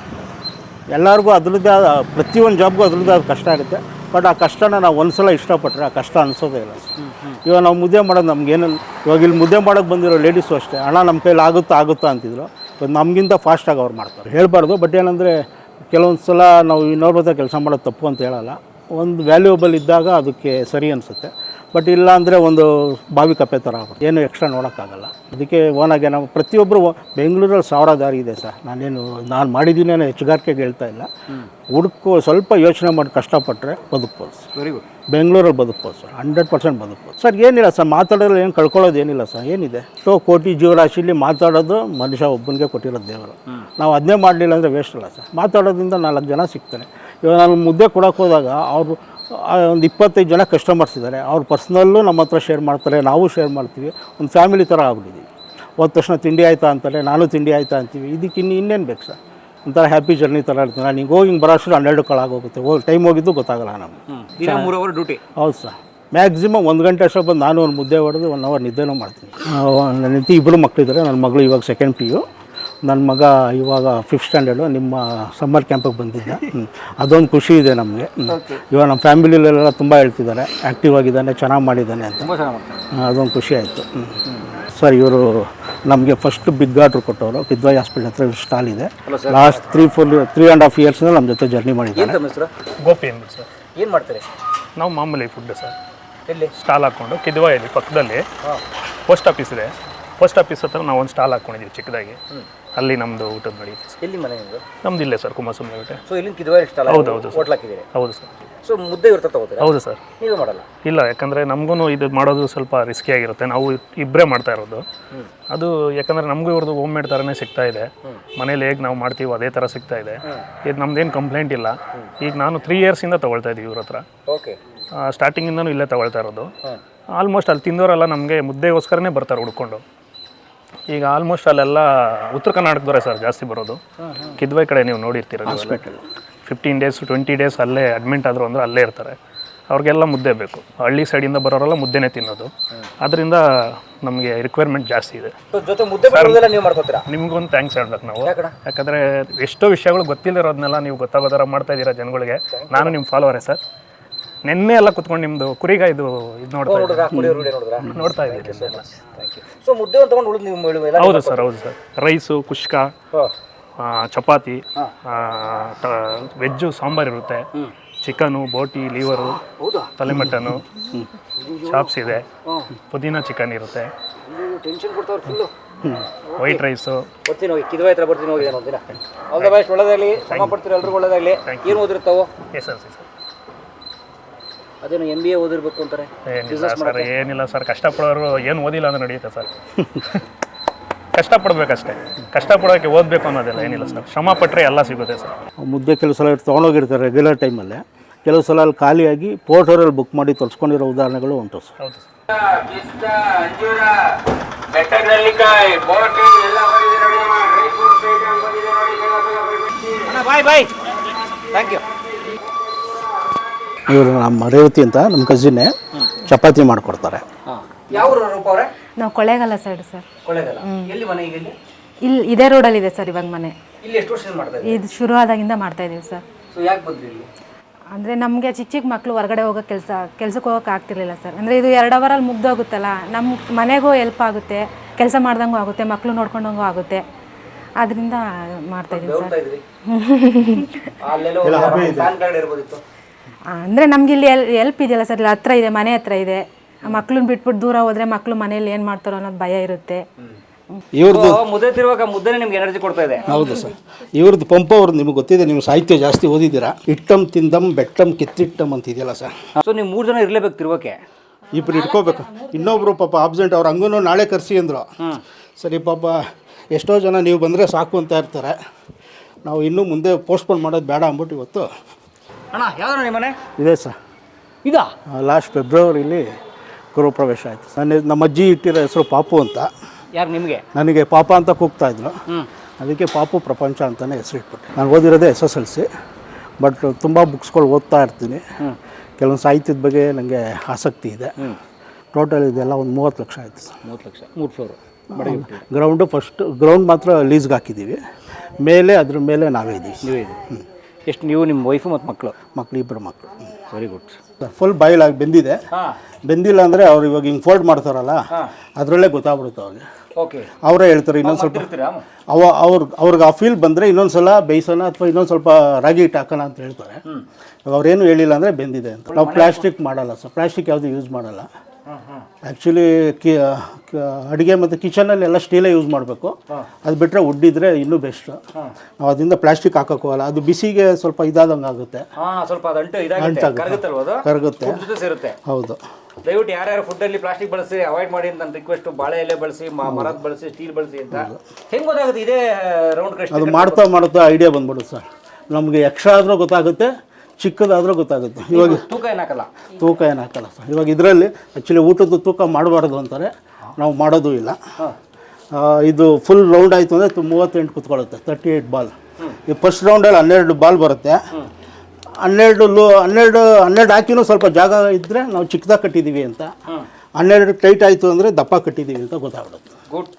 Speaker 2: ಎಲ್ಲರಿಗೂ ಅದರದ್ದೇ ಆದ, ಪ್ರತಿಯೊಂದು ಜಾಬ್ಗೂ ಅದರದ್ದೇ ಆದ ಕಷ್ಟ ಇರುತ್ತೆ. ಬಟ್ ಆ ಕಷ್ಟನ ನಾವು ಒಂದು ಸಲ ಇಷ್ಟಪಟ್ಟರೆ ಆ ಕಷ್ಟ ಅನಿಸೋದೇ ಇಲ್ಲ ಸರ್. ಇವಾಗ ನಾವು ಮುದ್ದೆ ಮಾಡೋದು ನಮ್ಗೇನು ಇವಾಗ ಇಲ್ಲಿ ಮುದ್ದೆ ಮಾಡೋಕ್ಕೆ ಬಂದಿರೋ ಲೇಡೀಸು ಅಷ್ಟೇ. ಹಣ ನಮ್ಮ ಕೈಲಿ ಆಗುತ್ತಾ ಆಗುತ್ತಾ ಅಂತಿದ್ರು. ನಮಗಿಂತ ಫಾಸ್ಟಾಗಿ ಅವ್ರು ಮಾಡ್ತಾರೆ. ಹೇಳಬಾರ್ದು ಬಟ್ ಏನಂದರೆ ಕೆಲವೊಂದು ಸಲ ನಾವು ಇನ್ನೊಬ್ಬರ ಕೆಲಸ ಮಾಡೋದು ತಪ್ಪು ಅಂತ ಹೇಳಲ್ಲ. ಒಂದು ವ್ಯಾಲ್ಯೂಬಲ್ ಇದ್ದಾಗ ಅದಕ್ಕೆ ಸರಿ ಅನಿಸುತ್ತೆ. ಬಟ್ ಇಲ್ಲ ಅಂದರೆ ಒಂದು ಬಾವಿ ಕಪ್ಪೆ ಥರ ಆಗುತ್ತೆ ಏನು ಎಕ್ಸ್ಟ್ರಾ ನೋಡೋಕ್ಕಾಗಲ್ಲ. ಅದಕ್ಕೆ ಓನಾಗೆ ನಾವು ಪ್ರತಿಯೊಬ್ಬರು ಬೆಂಗಳೂರಲ್ಲಿ ಸಾವಿರ ದಾರಿ ಇದೆ ಸರ್. ನಾನೇನು ನಾನು ಮಾಡಿದ್ದೀನಿ ಅನ್ನೋ ಹೆಚ್ಚುಗಾರಿಕೆಗೆ ಹೇಳ್ತಾ ಇಲ್ಲ. ಹುಡುಕು ಸ್ವಲ್ಪ ಯೋಚನೆ ಮಾಡಿ ಕಷ್ಟಪಟ್ಟರೆ ಬದುಕ್ಬೋದು ಸರ್.
Speaker 4: ವೆರಿ ಗುಡ್
Speaker 2: ಬೆಂಗಳೂರಲ್ಲಿ ಬದುಕ್ಬೋದು ಸರ್. ಹಂಡ್ರೆಡ್ ಪರ್ಸೆಂಟ್ ಬದುಕ್ಬೋದು. ಸರ್ ಏನಿಲ್ಲ ಸರ್ ಮಾತಾಡೋದ್ರಲ್ಲಿ ಏನು ಕಳ್ಕೊಳ್ಳೋದು ಏನಿಲ್ಲ ಸರ್. ಏನಿದೆ? ಸೊ ಕೋಟಿ ಜೀವರಾಶಿಲಿ ಮಾತಾಡೋದು ಮನುಷ್ಯ ಒಬ್ಬನಿಗೆ ಕೊಟ್ಟಿರೋದು ದೇವರು. ನಾವು ಅದನ್ನೇ ಮಾಡಲಿಲ್ಲ ಅಂದರೆ ವೇಸ್ಟ್ ಅಲ್ಲ ಸರ್. ಮಾತಾಡೋದ್ರಿಂದ ನಾಲ್ಕು ಜನ ಸಿಗ್ತಾರೆ. ಇವಾಗ ನಾನು ಮುದ್ದೆ ಕೊಡೋಕೆ ಹೋದಾಗ ಅವರು ಒಂದು ಇಪ್ಪತ್ತೈದು ಜನ ಕಸ್ಟಮರ್ಸ್ ಇದ್ದಾರೆ ಅವ್ರ ಪರ್ಸ್ನಲ್ಲು ನಮ್ಮ ಹತ್ರ ಶೇರ್ ಮಾಡ್ತಾರೆ ನಾವು ಶೇರ್ ಮಾಡ್ತೀವಿ. ಒಂದು ಫ್ಯಾಮಿಲಿ ಥರ ಆಗ್ಬಿಟ್ಟಿದ್ದೀವಿ ಹೋದ ತಕ್ಷಣ ತಿಂಡಿ ಆಯ್ತಾ ಅಂತಾರೆ ನಾನು ತಿಂಡಿ ಆಯ್ತಾ ಅಂತೀವಿ. ಇದಕ್ಕೆ ಇನ್ನು ಇನ್ನೇನು ಬೇಕು ಸರ್? ಒಂಥರ ಹ್ಯಾಪಿ ಜರ್ನಿ ಥರ ಇರ್ತೀನಿ ನಾನು ಹಿಂಗೆ ಹೋಗಿ ಹಿಂಗೆ ಬರೋಷ್ಟು ಹನ್ನೆರಡು ಕಾಳಾಗೋಗುತ್ತೆ ಹೋಗಿ ಟೈಮ್ ಹೋಗಿದ್ದು ಗೊತ್ತಾಗಲ್ಲ ನಮಗೆ.
Speaker 4: ದಿನ ಮೂರು ಅವರ್ ಡ್ಯೂಟಿ
Speaker 2: ಹೌದು ಸರ್. ಮ್ಯಾಕ್ಸಿಮಮ್ ಒಂದು ಗಂಟೆ ಅಷ್ಟೊತ್ತು ಬಂದು ನಾನು ಒಂದು ಮುದ್ದೆ ಹೊಡೆದು ಒನ್ ಅವರ್ ನಿದ್ದೆನೂ ಮಾಡ್ತೀನಿ. ನನ್ನ ಹೆಂಡತಿ ಇಬ್ಬರು ಮಕ್ಕಳಿದ್ದಾರೆ ನನ್ನ ಮಗಳು ಇವಾಗ ಸೆಕೆಂಡ್ ಪಿ ಯು. ನನ್ನ ಮಗ ಇವಾಗ ಫಿಫ್ತ್ ಸ್ಟ್ಯಾಂಡರ್ಡು ನಿಮ್ಮ ಸಮ್ಮರ್ ಕ್ಯಾಂಪಿಗೆ ಬಂದಿದ್ದೆ. ಅದೊಂದು ಖುಷಿ ಇದೆ ನಮಗೆ. ಇವಾಗ ನಮ್ಮ ಫ್ಯಾಮಿಲಿಲೆಲ್ಲ ತುಂಬ ಹೇಳ್ತಿದ್ದಾರೆ. ಆ್ಯಕ್ಟಿವ್ ಆಗಿದ್ದಾನೆ ಚೆನ್ನಾಗಿ ಮಾಡಿದ್ದಾನೆ ಅಂತ. ಅದೊಂದು ಖುಷಿ ಆಯಿತು. ಸರ್ ಇವರು ನಮಗೆ ಫಸ್ಟ್ ಬಿಗ್ ಆರ್ಡ್ರ್ ಕೊಟ್ಟವರು. ಕಿದ್ವಾಯಿ ಹಾಸ್ಪಿಟಲ್ ಹತ್ರ ಸ್ಟಾಲ್ ಇದೆ. Last three four three and half ಇಯರ್ಸ್ನ ನಮ್ಮ ಜೊತೆ ಜರ್ನಿ ಮಾಡಿದ್ದಾರೆ.
Speaker 3: ಗೋಪಿ ಅಂದ್ಬಿಟ್ಟು ಸರ್
Speaker 4: ಏನು ಮಾಡ್ತಾರೆ?
Speaker 3: ನಾವು ಮಾಮೂಲಿ ಫುಡ್ ಸರ್
Speaker 4: ಎಲ್ಲಿ?
Speaker 3: ಸ್ಟಾಲ್ ಹಾಕ್ಕೊಂಡು ಕಿದ್ವಾಯಲ್ಲಿ ಪಕ್ಕದಲ್ಲಿ. ಪೋಸ್ಟ್ ಆಫೀಸ್ ಇದೆ. ಪೋಸ್ಟ್ ಆಫೀಸ್ ಹತ್ರ ನಾವು ಒಂದು ಸ್ಟಾಲ್ ಹಾಕ್ಕೊಂಡಿದ್ದೀವಿ ಚಿಕ್ಕದಾಗಿ ಅಲ್ಲಿ ನಮ್ಮದು ಊಟದ ನಡೆಯುತ್ತೆ ಸರ್.
Speaker 4: ಎಲ್ಲಿ ಮನೆ ನಿಮ್ಮದು
Speaker 3: ನಮ್ದು ಇಲ್ಲೇ ಸರ್ ಕುಮಾರಸ್ವಾಮಿ
Speaker 4: ಸೊ ಇಲ್ಲಿಂದ ಇಷ್ಟ
Speaker 3: ಹೌದು, ಹೌದು, ಸರ್.
Speaker 4: ಹೋಟ್ಲ್ ಹಾಕಿದ್ದೀರಿ
Speaker 3: ಹೌದು ಸರ್.
Speaker 4: ಸೊ ಮುದ್ದೆ ತಗೋತೀರಾ?
Speaker 3: ಹೌದು ಸರ್.
Speaker 4: ನೀವೇ ಮಾಡಲ್ಲ?
Speaker 3: ಇಲ್ಲ ಯಾಕಂದರೆ ನಮಗೂ ಇದು ಮಾಡೋದು ಸ್ವಲ್ಪ ರಿಸ್ಕಿ ಆಗಿರುತ್ತೆ. ನಾವು ಇಬ್ಬರೇ ಮಾಡ್ತಾ ಇರೋದು. ಅದು ಯಾಕಂದರೆ ನಮಗೂ ಇವ್ರದ್ದು ಹೋಮ್ ಮೇಡ್ ಥರನೇ ಸಿಗ್ತಾ ಇದೆ. ಮನೇಲಿ ಹೇಗೆ ನಾವು ಮಾಡ್ತೀವೋ ಅದೇ ಥರ ಸಿಗ್ತಾ ಇದೆ. ಇದು ನಮ್ದೇನು ಕಂಪ್ಲೇಂಟ್ ಇಲ್ಲ. ಈಗ ನಾನು ತ್ರೀ ಇಯರ್ಸಿಂದ ತೊಗೊಳ್ತಾ ಇದ್ದೀವಿ ಇವ್ರ ಹತ್ರ.
Speaker 4: ಓಕೆ
Speaker 3: ಸ್ಟಾರ್ಟಿಂಗಿಂದನೂ ಇಲ್ಲೇ ತೊಗೊಳ್ತಾ ಇರೋದು. ಆಲ್ಮೋಸ್ಟ್ ಅಲ್ಲಿ ತಿಂದವರೆಲ್ಲ ನಮಗೆ ಮುದ್ದೆಗೋಸ್ಕರನೇ ಬರ್ತಾರೆ ಹುಡ್ಕೊಂಡು ಈಗ ಆಲ್ಮೋಸ್ಟ್ ಅಲ್ಲೆಲ್ಲ ಉತ್ತರ ಕರ್ನಾಟಕದವರೇ ಸರ್ ಜಾಸ್ತಿ ಬರೋದು. ಕಿದ್ವೈ ಕಡೆ ನೀವು ನೋಡಿರ್ತೀರ ಫಿಫ್ಟೀನ್ ಡೇಸ್ ಟ್ವೆಂಟಿ ಡೇಸ್ ಅಲ್ಲೇ ಅಡ್ಮಿಂಟ್ ಆದರು ಅಂದರೆ ಅಲ್ಲೇ ಇರ್ತಾರೆ. ಅವ್ರಿಗೆಲ್ಲ ಮುದ್ದೆ ಬೇಕು. ಹಳ್ಳಿ ಸೈಡಿಂದ ಬರೋರೆಲ್ಲ ಮುದ್ದೆನೇ ತಿನ್ನೋದು. ಅದರಿಂದ ನಮಗೆ ರಿಕ್ವೈರ್ಮೆಂಟ್ ಜಾಸ್ತಿ ಇದೆ.
Speaker 4: ಜೊತೆ ಮುದ್ದೆ ನೀವು ಮಾಡ್ಕೋತೀರಾ?
Speaker 3: ನಿಮಗೊಂದು ಥ್ಯಾಂಕ್ಸ್ ಹೇಳ್ಬೇಕು ನಾವು. ಯಾಕಂದರೆ ಎಷ್ಟೋ ವಿಷಯಗಳು ಗೊತ್ತಿಲ್ಲದಿರೋದನ್ನೆಲ್ಲ ನೀವು ಗೊತ್ತಾಗೋದಾರ ಮಾಡ್ತಾ ಇದ್ದೀರಾ ಜನಗಳಿಗೆ. ನಾನು ನಿಮ್ಮ ಫಾಲೋವರೇ ಸರ್. ನಿನ್ನೆ ಎಲ್ಲ ಕುತ್ಕೊಂಡು ನಿಮ್ಮದು ಕುರಿಗ ಇದು ಇದು ನೋಡ್ತಾ ನೋಡ್ತಾ ಇದ್ದೀನಿ.
Speaker 4: ಸೊ ಮುದ್ದೆ ಒಂದು ತಗೊಂಡು ಉಳಿದು ನೀವು ಎಲ್ಲ
Speaker 3: ಹೌದು ಸರ್ ಹೌದು ಸರ್. ರೈಸು ಕುಷ್ಕ ಆ, ಚಪಾತಿ ವೆಜ್ಜು ಸಾಂಬಾರ್ ಇರುತ್ತೆ. ಚಿಕನು ಬೋಟಿ ಲೀವರು
Speaker 4: ಹೌದಾ?
Speaker 3: ತಲೆ ಮಟನು ಚಾಪ್ಸ್ ಇದೆ. ಪುದೀನ ಚಿಕನ್ ಇರುತ್ತೆ.
Speaker 4: ಟೆನ್ಷನ್ ಕೊಡ್ತಾವ್ರು ಫುಲ್ಲು
Speaker 3: ವೈಟ್ ರೈಸು.
Speaker 4: ಬರ್ತೀನಿ ಹೋಗಿ ಕಿದ್ವಾಯಿ ಹತ್ರ ಬರ್ತೀನಿ ಹೋಗಿ ನಾನು ಒಂದಿನ ಆಲ್ ದ ಬೆಸ್ಟ್ ಒಳ್ಳೇದಾಗಲಿ. ಶ್ರಮ ಪಡ್ತೀರ ಎಲ್ರಿಗೂ ಒಳ್ಳೇದಾಗಲಿ. ಏನು ಓದಿರ್ತಾವೆ?
Speaker 3: ಎಸ್ ಎಲ್ ಸಿ ಸರ್
Speaker 4: ಅದೇನು ಎಂ ಬಿ ಎ ಓದಿರ್ಬೇಕು ಅಂತಾರೆ.
Speaker 3: ಏನಿಲ್ಲ ಸರ್ ಏನಿಲ್ಲ ಸರ್ ಕಷ್ಟಪಡೋರು ಏನು ಓದಿಲ್ಲ ಅಂದ್ರೆ ನಡೆಯುತ್ತೆ ಸರ್. ಕಷ್ಟಪಡ್ಬೇಕಷ್ಟೇ. ಕಷ್ಟಪಡೋಕ್ಕೆ ಓದಬೇಕು ಅನ್ನೋದಿಲ್ಲ ಏನಿಲ್ಲ ಸರ್. ಶ್ರಮ ಪಟ್ಟರೆ ಎಲ್ಲ ಸಿಗುತ್ತೆ ಸರ್.
Speaker 2: ಮುದ್ದೆ ಕೆಲವು ಸಲ ತೊಗೊಂಡೋಗಿರ್ತಾರೆ ರೆಗ್ಯುಲರ್ ಟೈಮಲ್ಲೇ ಕೆಲವು ಸಲ ಅಲ್ಲಿ ಖಾಲಿಯಾಗಿ ಪೋರ್ಟರಲ್ಲಿ ಬುಕ್ ಮಾಡಿ ತರಿಸ್ಕೊಂಡಿರೋ ಉದಾಹರಣೆಗಳು ಉಂಟು ಸರ್.
Speaker 3: ಹೌದು sir.
Speaker 4: Bye bye thank you
Speaker 2: ಇವರು ನಮ್ಮ ರೇವತಿ ಅಂತ ನಮ್ಮ ಕಸಿನ್ನೇ ಚಪಾತಿ ಮಾಡಿಕೊಡ್ತಾರೆ.
Speaker 4: ಹಾಂ. ಯಾವ ರೂಪ ಅವರೇ?
Speaker 6: ನಾವು ಕೊಳ್ಳೇಗಾಲ ಸೈಡ್ ಸರ್
Speaker 4: ಕೊಳ್ಳೇಗಾಲ ಎಲ್ಲಿ ಮನೆ ಈಗ ಇಲ್ಲಿ?
Speaker 6: ಇದೇ ರೋಡಲ್ಲಿ ಇದೆ ಸರ್ ಇವಾಗ ಮನೆ.
Speaker 4: ಇಲ್ಲಿ ಎಷ್ಟು ವರ್ಷದಿಂದ ಮಾಡ್ತಾ ಇದ್ದೀರಿ?
Speaker 6: ಇದು ಶುರು ಆದಾಗಿಂದ ಮಾಡ್ತಾ ಇದ್ದೀವಿ ಸರ್
Speaker 4: ಸೊ ಯಾಕೆ ಬಂದ್ರಿ ಇಲ್ಲಿ?
Speaker 6: ಅಂದರೆ ನಮಗೆ ಚಿಕ್ಕ ಚಿಕ್ಕ ಮಕ್ಕಳು ಹೊರಗಡೆ ಹೋಗೋ ಕೆಲಸ ಕೆಲ್ಸಕ್ಕೆ ಹೋಗೋಕೆ ಆಗ್ತಿರ್ಲಿಲ್ಲ ಸರ್ ಅಂದರೆ ಇದು ಎರಡು ಅವರಲ್ಲಿ ಮುಗ್ದೋಗುತ್ತಲ್ಲ ನಮ್ಮ ಮನೆಗೂ ಹೆಲ್ಪ್ ಆಗುತ್ತೆ ಕೆಲಸ ಮಾಡ್ದಂಗೂ ಆಗುತ್ತೆ ಮಕ್ಕಳು ನೋಡ್ಕೊಂಡಂಗೂ ಆಗುತ್ತೆ. ಅದರಿಂದ ಮಾಡ್ತಾ ಇದ್ದೀನಿ ಸರ್ *laughs* ಅಂದರೆ ನಮ್ಗೆ ಇಲ್ಲಿ ಎಲ್ ಎಲ್ಪ್ ಇದೆಯಲ್ಲ ಸರ್ ಇಲ್ಲಿ ಹತ್ರ ಇದೆ ಮನೆ ಹತ್ರ ಇದೆ. ಮಕ್ಳನ್ನ ಬಿಟ್ಬಿಟ್ಟು ದೂರ ಹೋದ್ರೆ ಮಕ್ಕಳು ಮನೇಲಿ ಏನು ಮಾಡ್ತಾರೋ ಅನ್ನೋದು ಭಯ ಇರುತ್ತೆ.
Speaker 2: ಇವ್ರದ್ದು
Speaker 4: ಮುದ್ದೆ ತಿರುವಾಗ ಮುದ್ದೆನೇ ನಿಮ್ಗೆ ಎನರ್ಜಿ ಕೊಡ್ತಾ ಇದೆ.
Speaker 2: ಹೌದು ಸರ್ ಇವ್ರದ್ದು ಪಂಪ ಅವ್ರದ್ದು ನಿಮಗೆ ಗೊತ್ತಿದೆ ನೀವು ಸಾಹಿತ್ಯ ಜಾಸ್ತಿ ಓದಿದ್ದೀರಾ. ಇಟ್ಟಂ ತಿಂದಂ ಬೆಟ್ಟಂ ಕಿತ್ತಿಟ್ಟಂ ಅಂತ ಇದೆಯಲ್ಲ ಸರ್
Speaker 4: ಸೊ ನೀವು ಮೂರು ಜನ ಇರಲೇಬೇಕು ತಿರುವಕ್ಕೆ
Speaker 2: ಇಬ್ರು ಇಟ್ಕೋಬೇಕು. ಇನ್ನೊಬ್ರು ಪಾಪ ಆಬ್ಸೆಂಟ್ ಅವ್ರು ಹಂಗೂ ನಾಳೆ ಕರೆಸಿ ಅಂದರು. ಸರಿ ಪಾಪ ಎಷ್ಟೋ ಜನ ನೀವು ಬಂದರೆ ಸಾಕು ಅಂತ ಇರ್ತಾರೆ. ನಾವು ಇನ್ನೂ ಮುಂದೆ ಪೋಸ್ಟ್ಪೋನ್ ಮಾಡೋದು ಬೇಡ ಅಂದ್ಬಿಟ್ಟು ಇವತ್ತು
Speaker 4: ಅಣ್ಣ ಯಾವ್ದು ನಿಮ್ಮ ಮನೆ?
Speaker 2: ಇದೆ ಸರ್.
Speaker 4: ಇದಾ?
Speaker 2: ಲಾಸ್ಟ್ ಫೆಬ್ರವರಿಲಿ ಗೃಹಪ್ರವೇಶ ಆಯಿತು. ನನ್ನ ನಮ್ಮ ಅಜ್ಜಿ ಇಟ್ಟಿರೋ ಹೆಸರು ಪಾಪು ಅಂತ.
Speaker 4: ಯಾರು ನಿಮಗೆ?
Speaker 2: ನನಗೆ ಪಾಪ ಅಂತ ಕೂಗ್ತಾ ಇದ್ರು. ಅದಕ್ಕೆ ಪಾಪು ಪ್ರಪಂಚ ಅಂತಲೇ ಹೆಸರು ಇಟ್ಬಿಟ್ಟೆ. ನಾನು ಓದಿರೋದೇ S S L C. But ತುಂಬ ಬುಕ್ಸ್ಗಳು ಓದ್ತಾ ಇರ್ತೀನಿ. ಕೆಲವೊಂದು ಸಾಹಿತ್ಯದ ಬಗ್ಗೆ ನನಗೆ ಆಸಕ್ತಿ ಇದೆ. ಟೋಟಲ್ ಇದೆಲ್ಲ ಒಂದು ಮೂವತ್ತು ಲಕ್ಷ ಆಯಿತು ಸರ್.
Speaker 4: ಮೂವತ್ತು ಲಕ್ಷ ಮೂರು ಫ್ಲೋರು
Speaker 2: ಗ್ರೌಂಡು ಫಸ್ಟ್ ಗ್ರೌಂಡ್ ಮಾತ್ರ ಲೀಸ್ಗೆ ಹಾಕಿದ್ದೀವಿ. ಮೇಲೆ ಅದ್ರ ಮೇಲೆ ನಾವೇ ಇದ್ದೀವಿ
Speaker 4: ಎಷ್ಟು ನೀವು ನಿಮ್ಮ ವೈಫು ಮತ್ತು ಮಕ್ಕಳು
Speaker 2: ಮಕ್ಕಳು ಇಬ್ಬರು ಮಕ್ಕಳು
Speaker 4: ವೆರಿ ಗುಡ್
Speaker 2: ಫುಲ್ ಬಾಯ್ಲಾಗಿ ಬೆಂದಿದೆ.
Speaker 4: ಹಾಂ.
Speaker 2: ಬೆಂದಿಲ್ಲ ಅಂದರೆ ಅವ್ರು ಇವಾಗ ಹಿಂಗೆ ಫೋಲ್ಡ್ ಮಾಡ್ತಾರಲ್ಲ ಅದರಲ್ಲೇ ಗೊತ್ತಾಗ್ಬಿಡುತ್ತೆ ಅವ್ರಿಗೆ.
Speaker 4: ಓಕೆ
Speaker 2: ಅವರೇ ಹೇಳ್ತಾರೆ ಇನ್ನೊಂದು ಸ್ವಲ್ಪ ಅವ ಅವ್ರ ಅವ್ರಿಗೆ ಆ ಫೀಲ್ ಬಂದರೆ ಇನ್ನೊಂದು ಸಲ ಬೇಯಿಸೋಣ ಅಥವಾ ಇನ್ನೊಂದು ಸ್ವಲ್ಪ ರಾಗಿ ಹಿಟ್ಟು ಹಾಕೋಣ ಅಂತ ಹೇಳ್ತಾರೆ. ಅವ್ರೇನು ಹೇಳಿಲ್ಲ ಅಂದರೆ ಬೆಂದಿದೆ ಅಂತ. ನಾವು ಪ್ಲಾಸ್ಟಿಕ್ ಮಾಡಲ್ಲ ಸರ್ ಪ್ಲಾಸ್ಟಿಕ್ ಯಾವುದು ಯೂಸ್ ಮಾಡಲ್ಲ. ಆ್ಯಕ್ಚುಲಿ ಕಿ ಅಡುಗೆ ಮತ್ತು ಕಿಚನಲ್ಲಿ ಎಲ್ಲ ಸ್ಟೀಲೇ ಯೂಸ್ ಮಾಡಬೇಕು. ಅದು ಬಿಟ್ಟರೆ ಉಡ್ಡಿದ್ರೆ ಇನ್ನೂ ಬೆಸ್ಟ್. ನಾವು ಅದರಿಂದ ಪ್ಲಾಸ್ಟಿಕ್ ಹಾಕೋಕೆ ಹೋಗಲ್ಲ ಅದು ಬಿಸಿಗೆ ಸ್ವಲ್ಪ ಇದಾದಂಗೆ ಆಗುತ್ತೆ.
Speaker 4: ಹಾಂ ಸ್ವಲ್ಪ
Speaker 2: ಕರಗುತ್ತೆ. ಹೌದು.
Speaker 4: ದಯವಿಟ್ಟು ಯಾರ್ಯಾರು ಫುಡ್ಡಲ್ಲಿ ಪ್ಲಾಸ್ಟಿಕ್ ಬಳಸಿ ಅವಾಯ್ಡ್ ಮಾಡಿ ಅಂತ ರಿಕ್ವೆಸ್ಟ್ ಬಾಳೆ ಎಲೆ ಬಳಸಿ ಮರದ ಬಳಸಿ ಸ್ಟೀಲ್ ಬಳಸಿ ಅಂತ. ಹೆಂಗ್ ಗೊತ್ತಾಗುತ್ತೆ? ಇದೇ ರೌಂಡ್
Speaker 2: ಅದು ಮಾಡ್ತಾ ಮಾಡ್ತಾ ಐಡಿಯಾ ಬಂದ್ಬಿಡುತ್ತೆ ಸರ್. ನಮಗೆ ಎಕ್ಸ್ಟ್ರಾ ಆದರೂ ಗೊತ್ತಾಗುತ್ತೆ ಚಿಕ್ಕದಾದರೂ ಗೊತ್ತಾಗುತ್ತೆ. ಇವಾಗ
Speaker 4: ತೂಕ ಏನಾಕಲ್ಲ
Speaker 2: ತೂಕ ಏನಾಕಲ್ಲ ಸರ್. ಇವಾಗ ಇದರಲ್ಲಿ ಆ್ಯಕ್ಚುಲಿ ಊಟದ ತೂಕ ಮಾಡಬಾರ್ದು ಅಂತಾರೆ. ನಾವು ಮಾಡೋದು ಇಲ್ಲ. ಇದು ಫುಲ್ ರೌಂಡ್ ಆಯಿತು ಅಂದರೆ ಮೂವತ್ತೆಂಟು ಕುತ್ಕೊಳ್ಳುತ್ತೆ ತರ್ಟಿ ಏಯ್ಟ್ ಬಾಲ್ ಈ ಫಸ್ಟ್ ರೌಂಡಲ್ಲಿ ಹನ್ನೆರಡು ಬಾಲ್ ಬರುತ್ತೆ. ಹನ್ನೆರಡು ಲೋ ಹನ್ನೆರಡು ಹನ್ನೆರಡು ಹಾಕಿನೂ ಸ್ವಲ್ಪ ಜಾಗ ಇದ್ದರೆ ನಾವು ಚಿಕ್ಕದಾಗ ಕಟ್ಟಿದ್ದೀವಿ ಅಂತ. ಹನ್ನೆರಡು ಟೈಟ್ ಆಯಿತು ಅಂದರೆ ದಪ್ಪ ಕಟ್ಟಿದ್ದೀವಿ ಅಂತ ಗೊತ್ತಾಗ್ಬಿಡುತ್ತೆ.
Speaker 4: ಗುಡ್.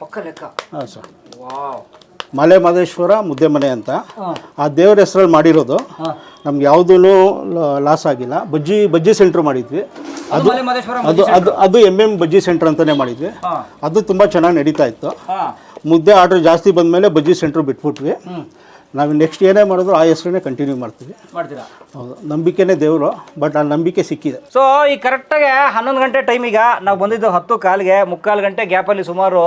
Speaker 4: ಪಕ್ಕ ಲೆಕ್ಕ.
Speaker 2: ಹಾಂ ಸರ್.
Speaker 4: ವಾವ್.
Speaker 2: ಮಲೆ ಮಹದೇಶ್ವರ ಮುದ್ದೆ ಮನೆ ಅಂತ ಆ ದೇವ್ರ ಹೆಸರಲ್ಲಿ ಮಾಡಿರೋದು. ನಮ್ಗೆ ಯಾವುದೂ ಲಾಸ್ ಆಗಿಲ್ಲ. ಬಜ್ಜಿ ಬಜ್ಜಿ ಸೆಂಟ್ರ್ ಮಾಡಿದ್ವಿ. ಅದು ಅದು ಅದು ಅದು ಎಂ ಎಂ ಬಜ್ಜಿ ಸೆಂಟ್ರ್ ಅಂತಲೇ ಮಾಡಿದ್ವಿ. ಅದು ತುಂಬ ಚೆನ್ನಾಗಿ ನಡೀತಾ ಇತ್ತು. ಮುದ್ದೆ ಆರ್ಡ್ರ್ ಜಾಸ್ತಿ ಬಂದಮೇಲೆ ಬಜ್ಜಿ ಸೆಂಟ್ರ್ ಬಿಟ್ಬಿಟ್ವಿ. ನಾವು ನೆಕ್ಸ್ಟ್ ಏನೇ ಮಾಡಿದ್ರು ಆ ಹೆಸರನ್ನೇ ಕಂಟಿನ್ಯೂ ಮಾಡ್ತೀವಿ.
Speaker 4: ಮಾಡ್ತೀರಾ?
Speaker 2: ಹೌದು ನಂಬಿಕೆನೇ ದೇವರು ಬಟ್ ಆ ನಂಬಿಕೆ ಸಿಕ್ಕಿದೆ.
Speaker 4: ಸೊ ಈ ಕರೆಕ್ಟಾಗಿ ಹನ್ನೊಂದು ಗಂಟೆ ಟೈಮಿಗೆ ನಾವು ಬಂದಿದ್ದು ಹತ್ತು ಕಾಲಿಗೆ ಮುಕ್ಕಾಲು ಗಂಟೆ ಗ್ಯಾಪಲ್ಲಿ ಸುಮಾರು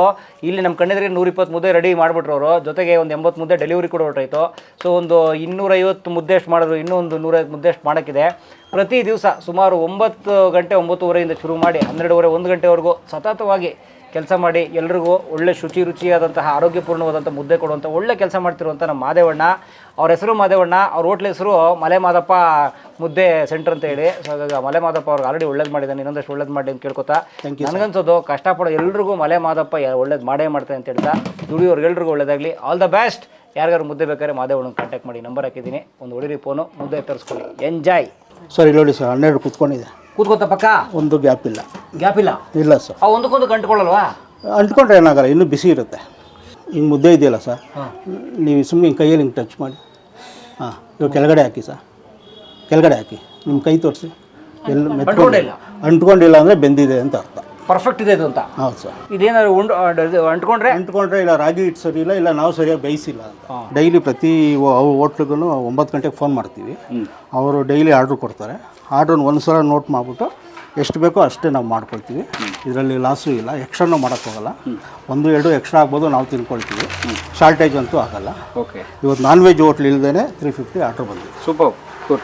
Speaker 4: ಇಲ್ಲಿ ನಮ್ಮ ಕಣ್ಣಿದ್ರೆ ನೂರಿಪ್ಪತ್ತು ಮುದ್ದೆ ರೆಡಿ ಮಾಡಿಬಿಟ್ರು ಅವರು ಜೊತೆಗೆ ಒಂದು ಎಂಬತ್ತು ಮುದ್ದೆ ಡೆಲಿವರಿ ಕೂಡ ಹೊರಟಾಯ್ತು. ಸೊ ಒಂದು ಇನ್ನೂರೈವತ್ತು ಮುದ್ದೆ ಎಷ್ಟು ಮಾಡಿದ್ರು ಇನ್ನೂ ಒಂದು ನೂರೈವತ್ತು ಮುದ್ದೆ ಎಷ್ಟು ಮಾಡೋಕ್ಕಿದೆ. ಪ್ರತಿ ದಿವಸ ಸುಮಾರು ಒಂಬತ್ತು ಗಂಟೆ ಒಂಬತ್ತುವರೆಯಿಂದ ಶುರು ಮಾಡಿ ಹನ್ನೆರಡುವರೆ ಒಂದು ಗಂಟೆವರೆಗೂ ಸತತವಾಗಿ ಕೆಲಸ ಮಾಡಿ ಎಲ್ರಿಗೂ ಒಳ್ಳೆ ಶುಚಿ ರುಚಿಯಾದಂತಹ ಆರೋಗ್ಯಪೂರ್ಣವಾದಂಥ ಮುದ್ದೆ ಕೊಡುವಂಥ ಒಳ್ಳೆ ಕೆಲಸ ಮಾಡ್ತಿರುವಂಥ ನಮ್ಮ ಮಾದೇವಣ್ಣ. ಅವ್ರ ಹೆಸರು ಮಾದೇವಣ್ಣ. ಅವ್ರ ಹೋಟ್ಲ್ ಹೆಸರು ಮಲೆ ಮಾದಪ್ಪ ಮುದ್ದೆ ಸೆಂಟರ್ ಅಂತ ಹೇಳಿ. ಸೊ ಹಾಗಾಗಿ ಮಲೆ ಮಾದಪ್ಪ ಅವ್ರಿಗೆ ಆಲ್ರೆಡಿ ಒಳ್ಳೇದು ಮಾಡಿದ್ದಾನೆ ಇನ್ನೊಂದಷ್ಟು ಒಳ್ಳೇದು ಮಾಡಿ ಅಂತ ಕೇಳ್ಕೊತಾ. ನನಗನ್ಸೋದು ಕಷ್ಟಪಡೋ ಎಲ್ರಿಗೂ ಮಲೆ ಮಾದಪ್ಪ ಒಳ್ಳೇದು ಮಾಡೇ ಮಾಡ್ತಾನೆ ಅಂತ ಹೇಳ್ತಾ ದುಡಿಯೋರ್ಗೆ ಎಲ್ರಿಗೂ ಒಳ್ಳೇದಾಗಲಿ. ಆಲ್ ದ ಬೆಸ್ಟ್ ಯಾರಿಗಾರು ಮುದ್ದೆ ಬೇಕಾದ್ರೆ ಮಾದೇವಣ್ಣನ ಕಾಂಟ್ಯಾಕ್ಟ್ ಮಾಡಿ ನಂಬರ್ ಹಾಕಿದ್ದೀನಿ. ಒಂದು ಹೊಡಿರಿ ಫೋನು ಮುದ್ದೆ ತರಿಸ್ಕೊಳ್ಳಿ. ಎಂಜಾಯ್
Speaker 2: ಸರ್ ಇಲ್ಲಿ ನೋಡಿ ಸರ್ ಹನ್ನೆರಡು ಕುತ್ಕೊಂಡಿದೆ
Speaker 4: ಕೂತ್ಕೋತ ಪಕ್ಕ?
Speaker 2: ಒಂದು ಗ್ಯಾಪ್ ಇಲ್ಲ.
Speaker 4: ಗ್ಯಾಪ್ ಇಲ್ಲ?
Speaker 2: ಇಲ್ಲ ಸರ್
Speaker 4: ಆ ಒಂದಕ್ಕೊಂದು ಕಂಟ್ಕೊಳ್ಳಲ್ವಾ
Speaker 2: ಅಂಟ್ಕೊಂಡ್ರೆ ಏನಾಗಲ್ಲ ಇನ್ನೂ ಬಿಸಿ ಇರುತ್ತೆ. ಹಿಂಗೆ ಮುದ್ದೆ ಇದೆಯಲ್ಲ ಸರ್ ನೀವು ಸುಮ್ಮನೆ ಹಿಂಗೆ ಕೈಯಲ್ಲಿ ಹಿಂಗೆ ಟಚ್ ಮಾಡಿ. ಹಾಂ ಇವಾಗ ಕೆಳಗಡೆ ಹಾಕಿ ಸರ್ ಕೆಳಗಡೆ ಹಾಕಿ. ನಿಮ್ಮ ಕೈ ತೋರಿಸಿ. ಎಲ್ಲ
Speaker 4: ಅಂಟ್ಕೊಂಡಿಲ್ಲ.
Speaker 2: ಅಂಟ್ಕೊಂಡಿಲ್ಲ ಅಂದರೆ ಬೆಂದಿದೆ ಅಂತ ಅರ್ಥ.
Speaker 4: ಪರ್ಫೆಕ್ಟ್ ಇದೆ ಇದು ಅಂತ.
Speaker 2: ಹೌದು ಸರ್
Speaker 4: ಇದೇನಾದ್ರು ಉಂಡು ಅಂಟ್ಕೊಂಡ್ರೆ?
Speaker 2: ಅಂಟ್ಕೊಂಡ್ರೆ ಇಲ್ಲ ರಾಗಿ ಹಿಟ್ಟು ಸರಿ ಇಲ್ಲ ಇಲ್ಲ ನಾವು ಸರಿಯಾಗಿ ಬೇಯಿಸಿಲ್ಲ ಅಂತ. ಡೈಲಿ ಪ್ರತಿ ಹೋಟ್ಲಿಗೂ ಒಂಬತ್ತು ಗಂಟೆಗೆ ಫೋನ್ ಮಾಡ್ತೀವಿ. ಅವರು ಡೈಲಿ ಆರ್ಡ್ರ್ ಕೊಡ್ತಾರೆ. ಆರ್ಡ್ರನ್ನ ಒಂದು ಸಲ ನೋಟ್ ಮಾಡಿಬಿಟ್ಟು ಎಷ್ಟು ಬೇಕೋ ಅಷ್ಟೇ ನಾವು ಮಾಡ್ಕೊಳ್ತೀವಿ. ಇದರಲ್ಲಿ ಲಾಸು ಇಲ್ಲ ಎಕ್ಸ್ಟ್ರಾನು ಮಾಡೋಕ್ಕೋಗಲ್ಲ ಒಂದು ಎರಡು ಎಕ್ಸ್ಟ್ರಾ ಆಗ್ಬೋದು ನಾವು ತಿನ್ಕೊಳ್ತೀವಿ. ಶಾರ್ಟೇಜ್ ಅಂತೂ ಆಗಲ್ಲ.
Speaker 4: ಓಕೆ
Speaker 2: ಇವತ್ತು ನಾನ್ ವೆಜ್ ಹೋಟ್ಲ್ ಇಲ್ಲದೇ ತ್ರೀ ಫಿಫ್ಟಿ ಆರ್ಡ್ರ್ ಬಂದಿದೆ.
Speaker 4: Super good